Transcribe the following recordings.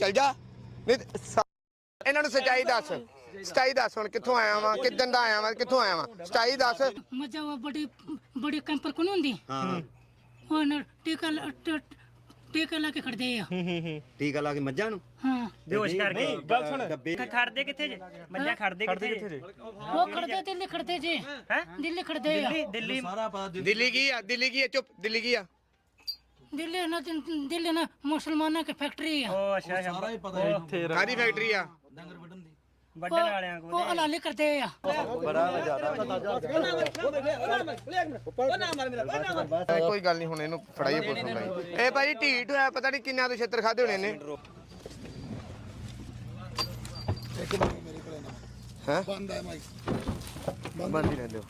ਚੱਲ ਜਾ। ਨਹੀਂ ਤੇ ਸਾ- ਇਹਨਾਂ ਨੂੰ ਸੱਚਾਈ ਦੱਸ। ਸੱਚਾਈ ਦੱਸ ਹੁਣ ਕਿੱਥੋਂ ਆਇਆ ਵਾਂ ਕਿੱਦਣ ਦਾ ਆਇਆ ਵਾਂ ਕਿੱਥੋਂ ਆਇਆ ਵਾਂ? ਸੱਚਾਈ ਦੱਸ। ਉਹ ਬੜੀ ਬੜੀ ਕੈਂਪਰ ਕੋਲ ਨੀ ਹੁੰਦੀ? ਹਾਂ ਉਹ ਨਾ ਟੀਕਾ ਲ- ਟ- ਟੀਕਾ ਲਾ ਕੇ ਖੜਦੇ ਆ। ਟੀਕਾ ਲਾ ਕੇ ਮੱਝਾਂ ਨੂੰ? ਹਾਂ। ਬੇਹੋਸ਼ ਕਰਕੇ। ਗੱਲ ਸੁਣ। ਡੱਬੇ ਖੜਦੇ ਕਿੱਥੇ ਜੇ? ਮੱਝਾਂ ਖੜਦੇ ਕਿੱਥੇ ਜੇ? ਉਹ ਖੜਦੇ ਦਿੱਲੀ ਖੜਦੇ ਜੀ। ਹੈ? ਦਿੱਲੀ ਖੜਦੇ ਆ। ਦਿੱਲੀ ਦਿੱਲੀ ਦਿੱਲੀ ਕੀ ਆ? ਦਿੱਲੀ ਕੀ ਆ? ਚੁੱਪ। ਦਿੱਲੀ ਕੀ ਆ? ਦਿੱਲੀ ਨਾ ਦਿੱਲੀ ਨਾ ਮੁਸਲਮਾਨਾਂ ਦੀ ਫੈਕਟਰੀ ਆ। ਉਹ ਅੱਛਾ ਅੱਛਾ। ਉਹ ਕਾਦੀ ਫੈਕਟਰੀ ਆ? ਵੱਢਣ ਵਾਲਿਆਂ ਕੋਲ ਉਹ ਹਲਾਲੀ ਕਰਦੇ ਆ। ਇਹ ਕੋਈ ਗੱਲ ਨਹੀਂ ਹੁਣ ਇਹਨੂੰ ਫੜਾਈਏ ਪੁਲਿਸ ਨੂੰ ਭਾਈ ਇਹ ਭਾਈ ਢੀਠ ਹੋਇਆ ਪਤਾ ਨਹੀਂ ਕਿੰਨਾ ਤੋਂ ਛੇਤਰ ਖਾਦੇ ਹੋਣੇ ਨੇ। ਹੈ? ਬੰਦ ਹੈ ਮਾਈਕ। ਬੰਦ ਹੀ ਰਹਿੰਦੇ ਹੋ।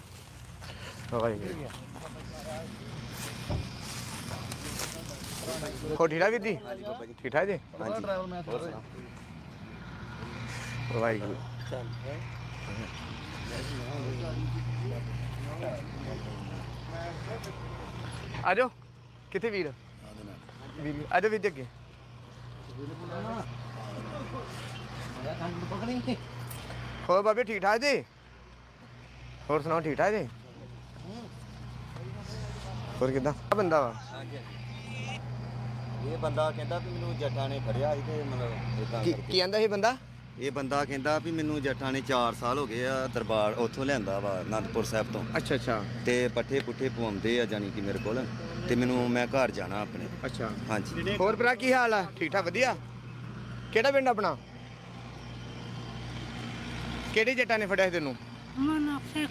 ਹਵਾਈ ਹੋ ਠੀੜਾ ਵੀ ਦੀ ਠੀਕ ਠਾਕ ਜੀ ਹਾਂਜੀ ਵਾਹਿਗੁਰੂ ਆ ਜਾਓ ਕਿੱਥੇ ਵੀਰ ਵੀਰ ਆ ਜਾਓ ਵੀਰ ਜੀ ਅੱਗੇ ਹੋਰ ਬਾਬੇ ਠੀਕ ਠਾਕ ਜੀ ਹੋਰ ਸੁਣਾਓ ਠੀਕ ਠਾਕ ਜੀ ਹੋਰ ਕਿਦਾਂ ਆ ਬੰਦਾ ਵਾ ਇਹ ਬੰਦਾ ਕਹਿੰਦਾ ਵੀ ਮੈਨੂੰ ਜੱਟਾਂ ਨੇ ਫੜਿਆ ਸੀ ਤੇ ਮਤਲਬ ਇਦਾਂ ਕੀ ਕੀ ਆਂਦਾ ਇਹ ਬੰਦਾ? ਇਹ ਬੰਦਾ ਕਹਿੰਦਾ ਵੀ ਮੈਨੂੰ ਜੱਟਾਂ ਨੇ 4 ਸਾਲ ਹੋ ਗਏ ਆ ਦਰਬਾਰ ਉੱਥੋਂ ਲਿਆਂਦਾ ਵਾ ਅਨੰਦਪੁਰ ਸਾਹਿਬ ਤੋਂ। ਅੱਛਾ ਅੱਛਾ। ਤੇ ਪੱਠੇ ਪੁੱਠੇ ਪਵਾਉਂਦੇ ਆ ਜਾਨੀ ਕਿ ਮੇਰੇ ਕੋਲ। ਤੇ ਮੈਨੂੰ ਮੈਂ ਘਰ ਜਾਣਾ ਆਪਣੇ। ਅੱਛਾ। ਹਾਂਜੀ। ਹੋਰ ਭਰਾ ਕੀ ਹਾਲ ਆ? ਠੀਕ ਠਾਕ ਵਧੀਆ? ਕਿਹੜਾ ਪਿੰਡ ਆਪਣਾ? ਕਿਹੜੇ ਜੱਟਾਂ ਨੇ ਫੜਿਆ ਸੀ ਤੈਨੂੰ? ਮਨ ਆਪਸੇ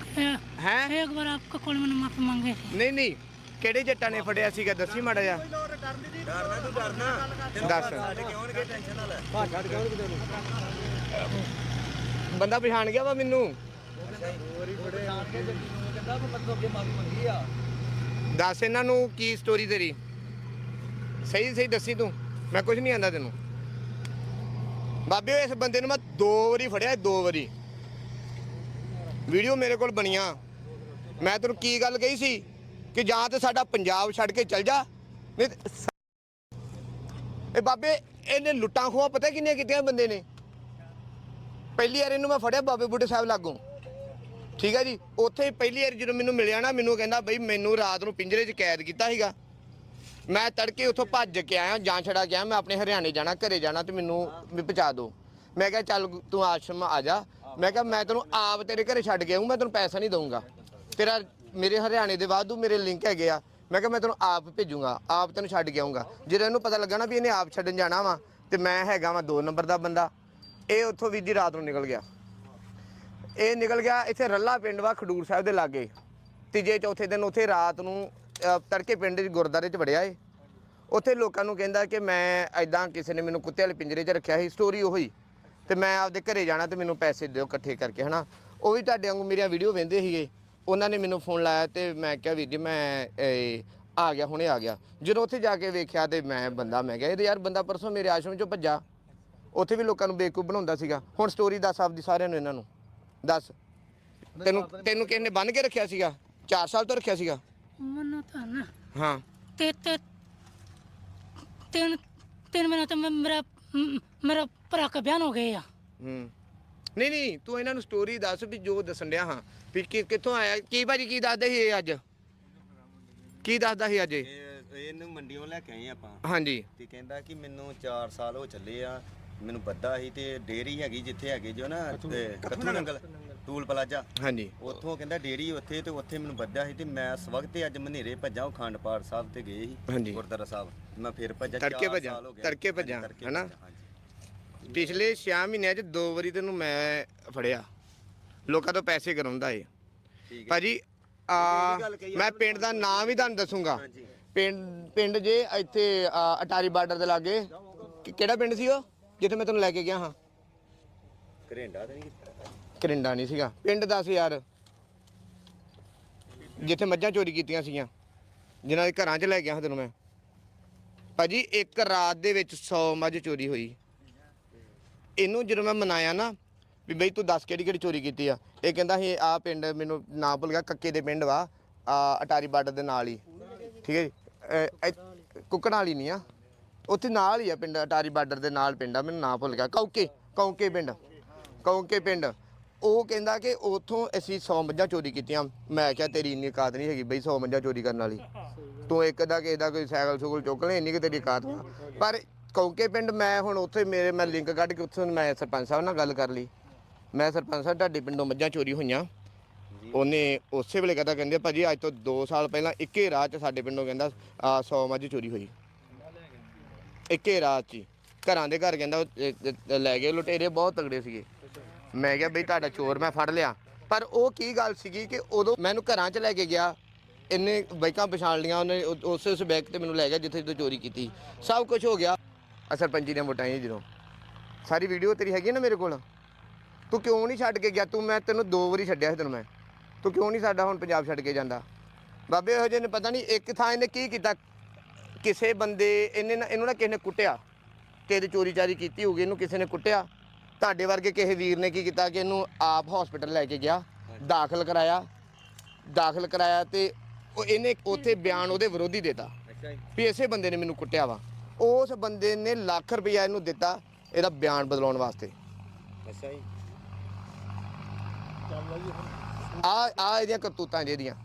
ਹੈ? ਇੱਕ ਵਾਰ ਆਪਕੋ ਕੋਲ ਮੈਨੂੰ ਮਾਫੀ ਮੰਗੇ ਸੀ। ਨਹੀਂ ਨਹੀਂ। ਕਿਹੜੇ ਜੱਟਾਂ ਨੇ ਫੜਿਆ ਸੀਗਾ? ਦੱਸੀ ਮਾੜਾ ਜਿਹਾ। ਡਰਨਾ ਤੂੰ ਡਰਨਾ ਦੱਸ। ਕਿਉਂ ਟੈਨਸ਼ਨ ਨਾ ਲੈ ਬੰਦਾ ਪਛਾਣ ਗਿਆ ਵਾ ਮੈਨੂੰ? ਦੱਸ ਇਹਨਾਂ ਨੂੰ ਕੀ ਸਟੋਰੀ ਤੇਰੀ? ਸਹੀ ਸਹੀ ਦੱਸੀ ਤੂੰ। ਮੈਂ ਕੁਝ ਨਹੀਂ ਆਂਦਾ ਤੈਨੂੰ। ਬਾਬੇ, ਇਸ ਬੰਦੇ ਨੂੰ ਮੈਂ ਦੋ ਵਾਰੀ ਫੜਿਆ, ਦੋ ਵਾਰੀ। ਵੀਡੀਓ ਮੇਰੇ ਕੋਲ ਬਣੀਆਂ। ਮੈਂ ਤੈਨੂੰ ਕੀ ਗੱਲ ਕਹੀ ਸੀ? ਕਿ ਜਾਂ ਤੇ ਸਾਡਾ ਪੰਜਾਬ ਛੱਡ ਕੇ ਚੱਲ ਜਾ। ਨਹੀਂ ਇਹ ਬਾਬੇ, ਇਹਨੇ ਲੁੱਟਾਂ ਖੋਆ ਪਤਾ ਕਿੰਨੀਆਂ ਕੀਤੀਆਂ ਬੰਦੇ ਨੇ? ਪਹਿਲੀ ਵਾਰ ਇਹਨੂੰ ਮੈਂ ਫੜਿਆ ਬਾਬੇ ਬੁੱਢੇ ਸਾਹਿਬ ਲਾਗੋਂ। ਠੀਕ ਹੈ ਜੀ? ਉੱਥੇ ਪਹਿਲੀ ਵਾਰ ਜਦੋਂ ਮੈਨੂੰ ਮਿਲਿਆ ਨਾ, ਮੈਨੂੰ ਕਹਿੰਦਾ ਬਈ ਮੈਨੂੰ ਰਾਤ ਨੂੰ ਪਿੰਜਰੇ 'ਚ ਕੈਦ ਕੀਤਾ ਸੀਗਾ। ਮੈਂ ਤੜਕੇ ਉੱਥੋਂ ਭੱਜ ਕੇ ਆਇਆ, ਜਾਂ ਛੜਾ ਗਿਆ, ਮੈਂ ਆਪਣੇ ਹਰਿਆਣੇ ਜਾਣਾ, ਘਰੇ ਜਾਣਾ ਤੇ ਮੈਨੂੰ ਵੀ ਪਹੁੰਚਾ ਦਿਓ। ਮੈਂ ਕਿਹਾ, ਚੱਲ ਤੂੰ ਆਸ਼ਰਮ ਆ ਜਾ। ਮੈਂ ਕਿਹਾ, ਮੈਂ ਤੈਨੂੰ ਆਪ ਤੇਰੇ ਘਰੇ ਛੱਡ ਕੇ ਆਊਂ, ਮੈਂ ਤੈਨੂੰ ਪੈਸਾ ਨਹੀਂ ਦਊਂਗਾ। ਤੇਰਾ ਮੇਰੇ ਹਰਿਆਣੇ ਦੇ ਵਾਧੂ ਮੇਰੇ ਲਿੰਕ ਹੈਗੇ ਆ। ਮੈਂ ਕਿਹਾ ਮੈਂ ਤੈਨੂੰ ਆਪ ਭੇਜੂੰਗਾ, ਆਪ ਤੈਨੂੰ ਛੱਡ ਕੇ ਆਊਂਗਾ। ਜਦੋਂ ਇਹਨੂੰ ਪਤਾ ਲੱਗਾ ਨਾ ਵੀ ਇਹਨੇ ਆਪ ਛੱਡਣ ਜਾਣਾ ਵਾ, ਤੇ ਮੈਂ ਹੈਗਾ ਵਾਂ ਦੋ ਨੰਬਰ ਦਾ ਬੰਦਾ। ਇਹ ਉੱਥੋਂ ਵੀ ਦੀ ਰਾਤ ਨੂੰ ਨਿਕਲ ਗਿਆ। ਇਹ ਨਿਕਲ ਗਿਆ ਇੱਥੇ ਰੱਲਾ ਪਿੰਡ ਵਾ ਖਡੂਰ ਸਾਹਿਬ ਦੇ ਲਾਗੇ। ਤੀਜੇ, ਚੌਥੇ ਦਿਨ ਉੱਥੇ ਰਾਤ ਨੂੰ ਤੜਕੇ ਪਿੰਡ ਦੇ ਗੁਰਦਾਰੇ 'ਚ ਵੜਿਆ ਏ ਉੱਥੇ ਲੋਕਾਂ ਨੂੰ ਕਹਿੰਦਾ ਕਿ ਮੈਂ ਐਦਾਂ ਕਿਸੇ ਨੇ ਮੈਨੂੰ ਕੁੱਤੇ ਵਾਲੇ ਪਿੰਜਰੇ 'ਚ ਰੱਖਿਆ ਸੀ ਸਟੋਰੀ ਉਹੀ। ਤੇ ਮੈਂ ਆਪਦੇ ਘਰੇ ਜਾਣਾ ਤੇ ਮੈਨੂੰ ਪੈਸੇ ਦਿਓ ਇਕੱਠੇ ਕਰਕੇ, ਹਨਾ? ਉਹ ਵੀ ਤੁਹਾਡੇ ਵਾਂਗੂ ਮੇਰੀਆਂ ਵੀਡੀਓ ਵੇਂਦੇ ਸੀਗੇ। ਉਹਨਾਂ ਨੇ ਮੈਨੂੰ ਫੋਨ ਲਾਇਆ ਤੇ ਮੈਂ ਕਿਹਾ ਵੀਰ ਜੀ ਮੈਂ ਇਹ, ਆ ਗਿਆ ਹੁਣੇ ਆ ਗਿਆ। ਜਦੋਂ ਉੱਥੇ ਜਾ ਕੇ ਵੇਖਿਆ ਤੇ ਮੈਂ ਬੰਦਾ ਮੈਂ ਕਿਹਾ ਇਹ ਤੇ ਯਾਰ ਬੰਦਾ ਪਰਸੋਂ ਮੇਰੇ ਆਸ਼ਰਮ 'ਚੋਂ ਭੱਜਾ। ਉੱਥੇ ਵੀ ਲੋਕਾਂ ਨੂੰ ਬੇਵਕੂਫ ਬਣਾਉਂਦਾ ਸੀਗਾ। ਹੁਣ ਸਟੋਰੀ ਦੱਸ ਆਪਦੀ ਸਾਰਿਆਂ ਨੂੰ ਇਹਨਾਂ ਨੂੰ। ਦੱਸ। ਤੈਨੂੰ ਤੈਨੂੰ ਕਿਸ ਨੇ ਬੰਨ ਕੇ ਰੱਖਿਆ ਸੀਗਾ? 4 ਸਾਲ ਤੋਂ ਰੱਖਿਆ ਸੀਗਾ? ਮਨ ਤਾਂ ਨਾ ਹਾਂ। ਤੇ ਤੇ ਤਿੰਨ ਤਿੰਨ ਮਹੀਨੇ ਤੋਂ ਮੈਂ- ਮੇਰਾ ਮ- ਮੇਰਾ ਭਰਾ ਕਾ ਬਿਆਨ ਹੋ ਗਏ ਆ। ਹੂੰ। ਨਹੀਂ ਨਹੀਂ ਤੂੰ ਇਹਨਾਂ ਨੂੰ ਸਟੋਰੀ ਦੱਸ ਵੀ ਜੋ ਦੱਸਣ ਡਿਆ ਹਾਂ ਵੀ ਕਿ ਕਿੱਥੋਂ ਆਇਆ ਕੀ ਭਾਜੀ ਕੀ ਦੱਸਦਾ ਸੀ ਇਹ ਅੱਜ ਕੀ ਦੱਸਦਾ ਸੀ ਅੱਜ ਇਹ? ਇਹ ਇਹਨੂੰ ਮੰਡੀੋਂ ਲੈ ਕੇ ਆਏ ਆਪਾਂ ਹਾਂਜੀ ਤੇ ਕਹਿੰਦਾ ਕਿ ਮੈਨੂੰ 4 ਸਾਲ ਹੋ ਚੱਲੇ ਆ ਮੈਨੂੰ ਬੱਦਾ ਸੀ ਤੇ ਡੇਰੀ ਹੈਗੀ ਜਿੱਥੇ ਹੈਗੇ ਜੋ ਨਾ ਤੇ ਕੱਥੂ ਨੰਗਲ ਟੂਲ ਪਲਾਜ਼ਾ ਹਾਂਜੀ ਉੱਥੋਂ ਕਹਿੰਦਾ ਡੇਰੀ ਉੱਥੇ ਤੇ ਉੱਥੇ ਮੈਨੂੰ ਬੱਦਾ ਸੀ ਤੇ ਮੈਂ ਇਸ ਵਕਤ ਤੇ ਅੱਜ ਮਨੇਰੇ ਭੱਜਾਂ ਉਹ ਖੰਡ ਪਾਠ ਸਾਹਿਬ ਤੇ ਗਏ ਸੀ ਹਾਂਜੀ। ਗੁਰਦੁਆਰਾ ਸਾਹਿਬ ਮੈਂ ਫਿਰ ਭੱਜਾਂ ਤੜਕੇ ਚਾਰ ਭੱਜਾਂ, ਸਾਲ ਹੋ ਗਏ। ਤੜਕੇ ਹਾਂਜੀ, ਭੱਜਾਂ, ਤੜਕੇ ਹਨਾ? ਭੱਜਾਂ, ਹਾਂਜੀ। ਪਿਛਲੇ 6 ਮਹੀਨਿਆਂ 'ਚ ਦੋ ਵਾਰੀ ਤੈਨੂੰ ਮੈਂ ਫੜਿਆ। ਲੋਕਾਂ ਤੋਂ ਪੈਸੇ ਕਰਾਉਂਦਾ ਏ ਠੀਕ ਹੈ। ਭਾਜੀ ਆ ਜਿਹੜੀ ਗੱਲ ਕਹੀ ਆ ਮੈਂ ਪਿੰਡ ਦਾ ਨਾਮ ਹੀ ਤੁਹਾਨੂੰ ਦੱਸੂਗਾ। ਹਾਂਜੀ। ਪਿੰਡ ਪਿੰਡ ਜੇ ਇੱਥੇ ਆ, ਅਟਾਰੀ ਬਾਰਡਰ ਦੇ ਲਾਗੇ ਕਿ- ਕਿਹੜਾ ਪਿੰਡ ਸੀ ਉਹ? ਜਿੱਥੇ ਮੈਂ ਤੈਨੂੰ ਲੈ ਕੇ ਗਿਆ ਹਾਂ। ਘਰੇਂਡਾ ਤੇ ਨਹੀਂ ਕਰਿੰਡਾ ਨਹੀਂ ਸੀਗਾ। ਪਿੰਡ ਦਾ ਸੀ ਯਾਰ। ਜਿੱਥੇ ਮੱਝਾਂ ਚੋਰੀ ਕੀਤੀਆਂ ਸੀਗੀਆਂ। ਜਿਨ੍ਹਾਂ ਦੇ ਘਰਾਂ 'ਚ ਲੈ ਗਿਆ ਹਾਂ ਤੈਨੂੰ ਮੈਂ। ਭਾਜੀ ਇੱਕ ਰਾਤ ਦੇ ਵਿੱਚ 100 ਮੱਝ ਚੋਰੀ ਹੋਈ। ਇਹਨੂੰ ਜਦੋਂ ਮੈਂ ਮਨਾਇਆ ਨਾ, ਵੀ ਬਈ ਤੂੰ ਦੱਸ ਕਿਹੜੀ ਕਿਹੜੀ ਚੋਰੀ ਕੀਤੀ ਆ। ਇਹ ਕਹਿੰਦਾ ਸੀ ਆ ਪਿੰਡ ਮੈਨੂੰ ਨਾਂ ਭੁੱਲ ਗਿਆ, ਕੱਕੇ ਦੇ ਪਿੰਡ ਵਾ, ਆ ਅਟਾਰੀ ਬਾਰਡਰ ਦੇ ਨਾਲ ਹੀ। ਠੀਕ ਹੈ ਜੀ? ਕੁੱਕਣ ਵਾਲੀ ਨਹੀਂ ਆ। ਉੱਥੇ ਨਾਲ ਹੀ ਆ ਪਿੰਡ, ਅਟਾਰੀ ਬਾਰਡਰ ਦੇ ਨਾਲ ਪਿੰਡ ਆ, ਮੈਨੂੰ ਨਾਂ ਭੁੱਲ ਗਿਆ। ਕੌਕੇ, ਕੌਂਕੇ ਪਿੰਡ ਕੌਂਕੇ ਪਿੰਡ। ਉਹ ਕਹਿੰਦਾ ਕਿ ਉਥੋਂ ਅਸੀਂ 100 ਮੱਝਾਂ ਚੋਰੀ ਕੀਤੀਆਂ। ਮੈਂ ਕਿਹਾ, ਤੇਰੀ ਇੰਨੀ ਔਕਾਤ ਨਹੀਂ ਹੈਗੀ ਬਈ 100 ਮੱਝਾਂ ਚੋਰੀ ਕਰਨ ਵਾਲੀ। ਤੂੰ ਇੱਕ ਦਾ ਕਿਸੇ ਦਾ ਕੋਈ ਸਾਈਕਲ ਸੁਕਲ ਚੁੱਕ ਲੈ, ਇੰਨੀ ਕਿ ਤੇਰੀ ਕਾਤ ਵਾ ਪਰ ਕੌਕੇ ਪਿੰਡ ਮੈਂ ਹੁਣ ਉੱਥੇ ਮੇਰੇ ਮੈਂ ਲਿੰਕ ਕੱਢ ਕੇ ਉੱਥੋਂ ਮੈਂ ਸਰਪੰਚ ਸਾਹਿਬ ਨਾਲ ਗੱਲ ਕਰ ਲਈ। ਮੈਂ ਸਰਪੰਚ ਸਾਹਿਬ ਤੁਹਾਡੇ ਪਿੰਡੋਂ ਮੱਝਾਂ ਚੋਰੀ ਹੋਈਆਂ। ਉਹਨੇ ਉਸੇ ਵੇਲੇ ਕਹਤਾ ਕਹਿੰਦੇ ਭਾਜੀ ਅੱਜ ਤੋਂ 2 ਸਾਲ ਪਹਿਲਾਂ ਇੱਕੇ ਰਾਤ ਚ ਸਾਡੇ ਪਿੰਡੋਂ ਕਹਿੰਦਾ ਆ 100 ਮੱਝ ਚੋਰੀ ਹੋਈ। ਇੱਕੇ ਰਾਤ ਚ ਹੀ। ਘਰਾਂ ਦੇ ਘਰ ਕਹਿੰਦਾ ਉਹ, ਅ, ਅ, ਲੈ ਗਏ ਲੁਟੇਰੇ ਬਹੁਤ ਤਗੜੇ ਸੀਗੇ। ਮੈਂ ਕਿਹਾ ਬਈ ਤੁਹਾਡਾ ਚੋਰ ਮੈਂ ਫੜ ਲਿਆ। ਪਰ ਉਹ ਕੀ ਗੱਲ ਸੀਗੀ ਕਿ ਉਦੋਂ ਮੈਨੂੰ ਘਰਾਂ 'ਚ ਲੈ ਕੇ ਗਿਆ। ਇੰਨੇ ਬਾਈਕਾਂ ਪਛਾਣ ਲੀਆਂ ਉਹਨੇ ਉਹ- ਉਸ ਉਸ ਬੈਗ ਤੇ ਮੈਨੂੰ ਲੈ ਗਿਆ ਜਿੱਥੇ ਤੋਂ ਚੋਰੀ ਕੀਤੀ। ਸਭ ਕੁਝ ਹੋ ਗਿਆ। ਆ ਸਰਪੰਚੀ ਨੇ ਵੋਟਾਂ ਹੀ ਜਦੋਂ। ਸਾਰੀ ਵੀਡੀਓ ਤੇਰੀ ਹੈਗੀ ਨਾ ਮੇਰੇ ਕੋਲ? ਤੂੰ ਕਿਉਂ ਨਹੀਂ ਛੱਡ ਕੇ ਗਿਆ? ਤੂੰ ਮੈਂ ਤੈਨੂੰ ਦੋ ਵਾਰੀ ਛੱਡਿਆ ਸੀ ਤੈਨੂੰ ਮੈਂ। ਤੂੰ ਕਿਉਂ ਨਹੀਂ ਸਾਡਾ ਹੁਣ ਪੰਜਾਬ ਛੱਡ ਕੇ ਜਾਂਦਾ? ਬਾਬੇ ਇਹੋ ਜਿਹੇ ਨੇ ਪਤਾ ਨਹੀਂ ਇੱਕ ਥਾਂ ਇਹਨੇ ਕੀ ਕੀਤਾ? ਕਿਸੇ ਬੰਦੇ ਇਹਨੇ ਨਾ ਇਹਨੂੰ ਨਾ ਕਿਸੇ ਨੇ ਕੁੱਟਿਆ। ਦੀ ਚੋਰੀ ਚਾਰੀ ਕੀਤੀ ਹੋਊਗੀ ਇਹਨੂੰ ਕਿਸੇ ਨੇ ਕੁੱਟਿਆ। ਤੁਹਾਡੇ ਵਰਗੇ ਕਿਸੇ ਵੀਰ ਨੇ ਕੀ ਕੀਤਾ ਕਿ ਇਹਨੂੰ ਆਪ ਹਸਪੀਟਲ ਲੈ ਕੇ ਗਿਆ ਦਾਖਲ ਕਰਾਇਆ। ਦਾਖਲ ਕਰਾਇਆ ਤੇ ਉਹ ਇਹਨੇ ਉੱਥੇ ਬਿਆਨ ਉਹਦੇ ਵਿਰੋਧੀ ਦਿੱਤਾ। ਵੀ ਇਸੇ ਬੰਦੇ ਨੇ ਮੈਨੂੰ ਕੁੱਟਿਆ ਵਾ। ਉਸ ਬੰਦੇ ਨੇ ਲੱਖ ਰੁਪਇਆ ਇਹਨੂੰ ਦਿੱਤਾ ਇਹਦਾ ਬਿਆਨ ਬਦਲਾਉਣ ਵਾਸਤੇ। ਅੱਛਾ ਜੀ। ਆ ਆ ਇਹਦੀਆਂ ਕਰਤੂਤਾਂ ਜਿਹਦੀਆਂ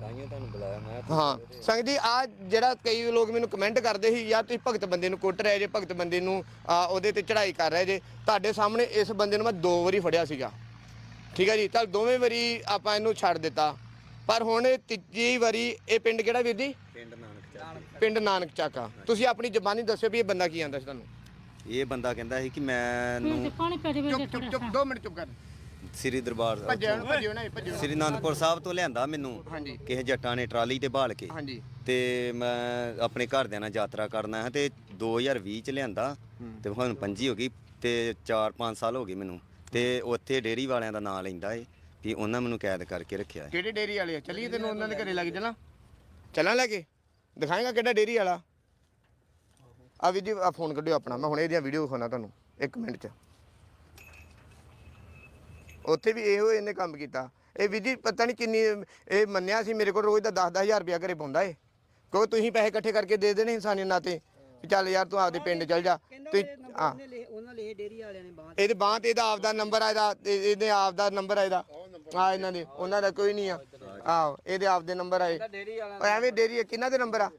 ਤਾਈਓ ਤੁਹਾਨੂੰ ਬੁਲਾਇਆ ਮੈਂ। ਹਾਂ। ਸੰਗ ਜੀ ਆ ਜਿਹੜਾ ਕਈ ਲੋਕ ਮੈਨੂੰ ਕਮੈਂਟ ਕਰਦੇ ਸੀ ਯਾਰ ਤੁਸੀਂ ਭਗਤ ਬੰਦੇ ਨੂੰ ਕੁੱਟ ਰਹੇ ਜੇ ਭਗਤ ਬੰਦੇ ਨੂੰ ਆ, ਉਹਦੇ ਤੇ ਚੜ੍ਹਾਈ ਕਰ ਰਹੇ ਜੇ ਤੁਹਾਡੇ ਸਾਹਮਣੇ ਇਸ ਬੰਦੇ ਨੂੰ ਮੈਂ ਦੋ ਵਾਰੀ ਫੜਿਆ ਸੀਗਾ। ਠੀਕ ਹੈ ਜੀ? ਚਲ ਦੋਵੇਂ ਵਾਰੀ ਆਪਾਂ ਇਹਨੂੰ ਛੱਡ ਦਿੱਤਾ। ਪਰ ਹੁਣ ਤੀਜੀ ਵਾਰੀ ਇਹ ਪਿੰਡ ਕਿਹੜਾ ਵੀਰ ਜੀ? ਪਿੰਡ ਨਾਨਕ। ਪਿੰਡ ਨਾਨਕ ਚਾਕਾ। ਤੁਸੀਂ ਆਪਣੀ ਜ਼ਬਾਨੀ ਦੱਸਿਓ ਵੀ ਇਹ ਬੰਦਾ ਕੀ ਆਂਦਾ ਸੀ ਤੁਹਾਨੂੰ? ਇਹ ਬੰਦਾ ਕਹਿੰਦਾ ਸੀ ਕਿ ਮੈਂ ਮੈਨੂੰ ਪਾਣੀ ਪੈ ਚੁੱਪ ਚੁੱਪ ਚੁੱਪ 2 ਮਿੰਟ ਚੁੱਪ ਕਰ। ਸ੍ਰੀ ਦਰਬਾਰ ਭੱਜਿਓ ਨਾ ਭੱਜਿਓ ਨਾ। ਭੱਜਿਓ ਸ੍ਰੀ ਅਨੰਦਪੁਰ ਸਾਹਿਬ ਤੋਂ ਲਿਆਂਦਾ ਮੈਨੂੰ ਹਾਂਜੀ। ਕਿਸੇ ਜੱਟਾਂ ਨੇ ਟਰਾਲੀ ਤੇ ਭਾਲ ਕੇ। ਹਾਂਜੀ। ਤੇ ਮੈਂ ਆਪਣੇ ਘਰਦਿਆਂ ਨਾਲ ਯਾਤਰਾ ਕਰਨਾ ਹੈ ਤੇ 2020 ਚ ਲਿਆਂਦਾ ਤੇ ਹੁਣ ਪੰਜੀ ਹੋ ਗਈ ਤੇ 4-5 ਸਾਲ ਹੋ ਗਏ ਮੈਨੂੰ। ਤੇ ਉੱਥੇ ਡੇਰੀ ਵਾਲਿਆਂ ਦਾ ਨਾਂ ਲੈਂਦਾ ਏ ਵੀ ਉਹਨਾਂ ਮੈਨੂੰ ਕੈਦ ਕਰਕੇ ਰੱਖਿਆ ਹੈ ਕਿਹੜੇ ਡੇਰੀ ਵਾਲੇ ਆ? ਚੱਲੀਏ ਤੈਨੂੰ ਉਹਨਾਂ ਦੇ ਘਰੇ ਲੱਗ ਚੱਲਾਂ। ਚੱਲਾਂ ਲੈ ਕੇ? ਦਿਖਾਏਗਾ ਕਿਹੜਾ ਡੇਰੀ ਵਾਲਾ? ਆ ਵੀ ਜੀ ਆ ਫੋਨ ਕੱਢਿਓ ਆਪਣਾ, ਮੈਂ ਹੁਣ ਇਹਦੀਆਂ ਵੀਡੀਓ ਵਿਖਾਉਣਾ ਤੁਹਾਨੂੰ 1 ਮਿੰਟ ਚ। ਉੱਥੇ ਵੀ ਇਹੋ ਇਹਨੇ ਕੰਮ ਕੀਤਾ। ਇਹ ਵੀ ਜੀ, ਪਤਾ ਨਹੀਂ ਕਿੰਨੀ, ਇਹ ਮੰਨਿਆ ਸੀ ਮੇਰੇ ਕੋਲ ਰੋਜ਼ ਦਾ 10-10000 ਰੁਪਇਆ ਘਰੇ ਪਾਉਂਦਾ ਏ। ਕਿਉਂਕਿ ਤੁਸੀਂ ਪੈਸੇ ਇਕੱਠੇ ਕਰਕੇ ਦੇ ਦੇਣੇ ਇਨਸਾਨੀਅਤ ਨਾਤੇ। ਵੀ ਚੱਲ ਯਾਰ ਤੂੰ ਆਪਦੇ ਪਿੰਡ ਚੱਲ ਜਾ। ਤੂੰ ਹਾਂ। ਉਹਨਾਂ ਲਈ ਡੇਰੀ ਵਾਲਿਆਂ ਨੇ ਬਾਹਰ। ਇਹਦੇ ਬਾਂਹ ਤੇ ਇਹਦਾ ਆਪਦਾ ਨੰਬਰ ਆ ਇਹਦਾ ਇਹ- ਇਹਦੇ ਆਪਦਾ ਨੰਬਰ ਆ ਇਹਦਾ। ਆ ਇਹਨਾਂ ਦੇ ਉਹਨਾਂ ਦਾ ਕੋਈ ਨਹੀਂ ਆ। ਆਹੋ ਇਹਦੇ ਆਪਦੇ ਨੰਬਰ ਆਏ ਡੇਰੀ ਵਾਲਿਆਂ ਐਵੇਂ ਡੇਰੀ ਆ, ਕਿਹਨਾਂ ਦੇ ਨੰਬਰ ਆ?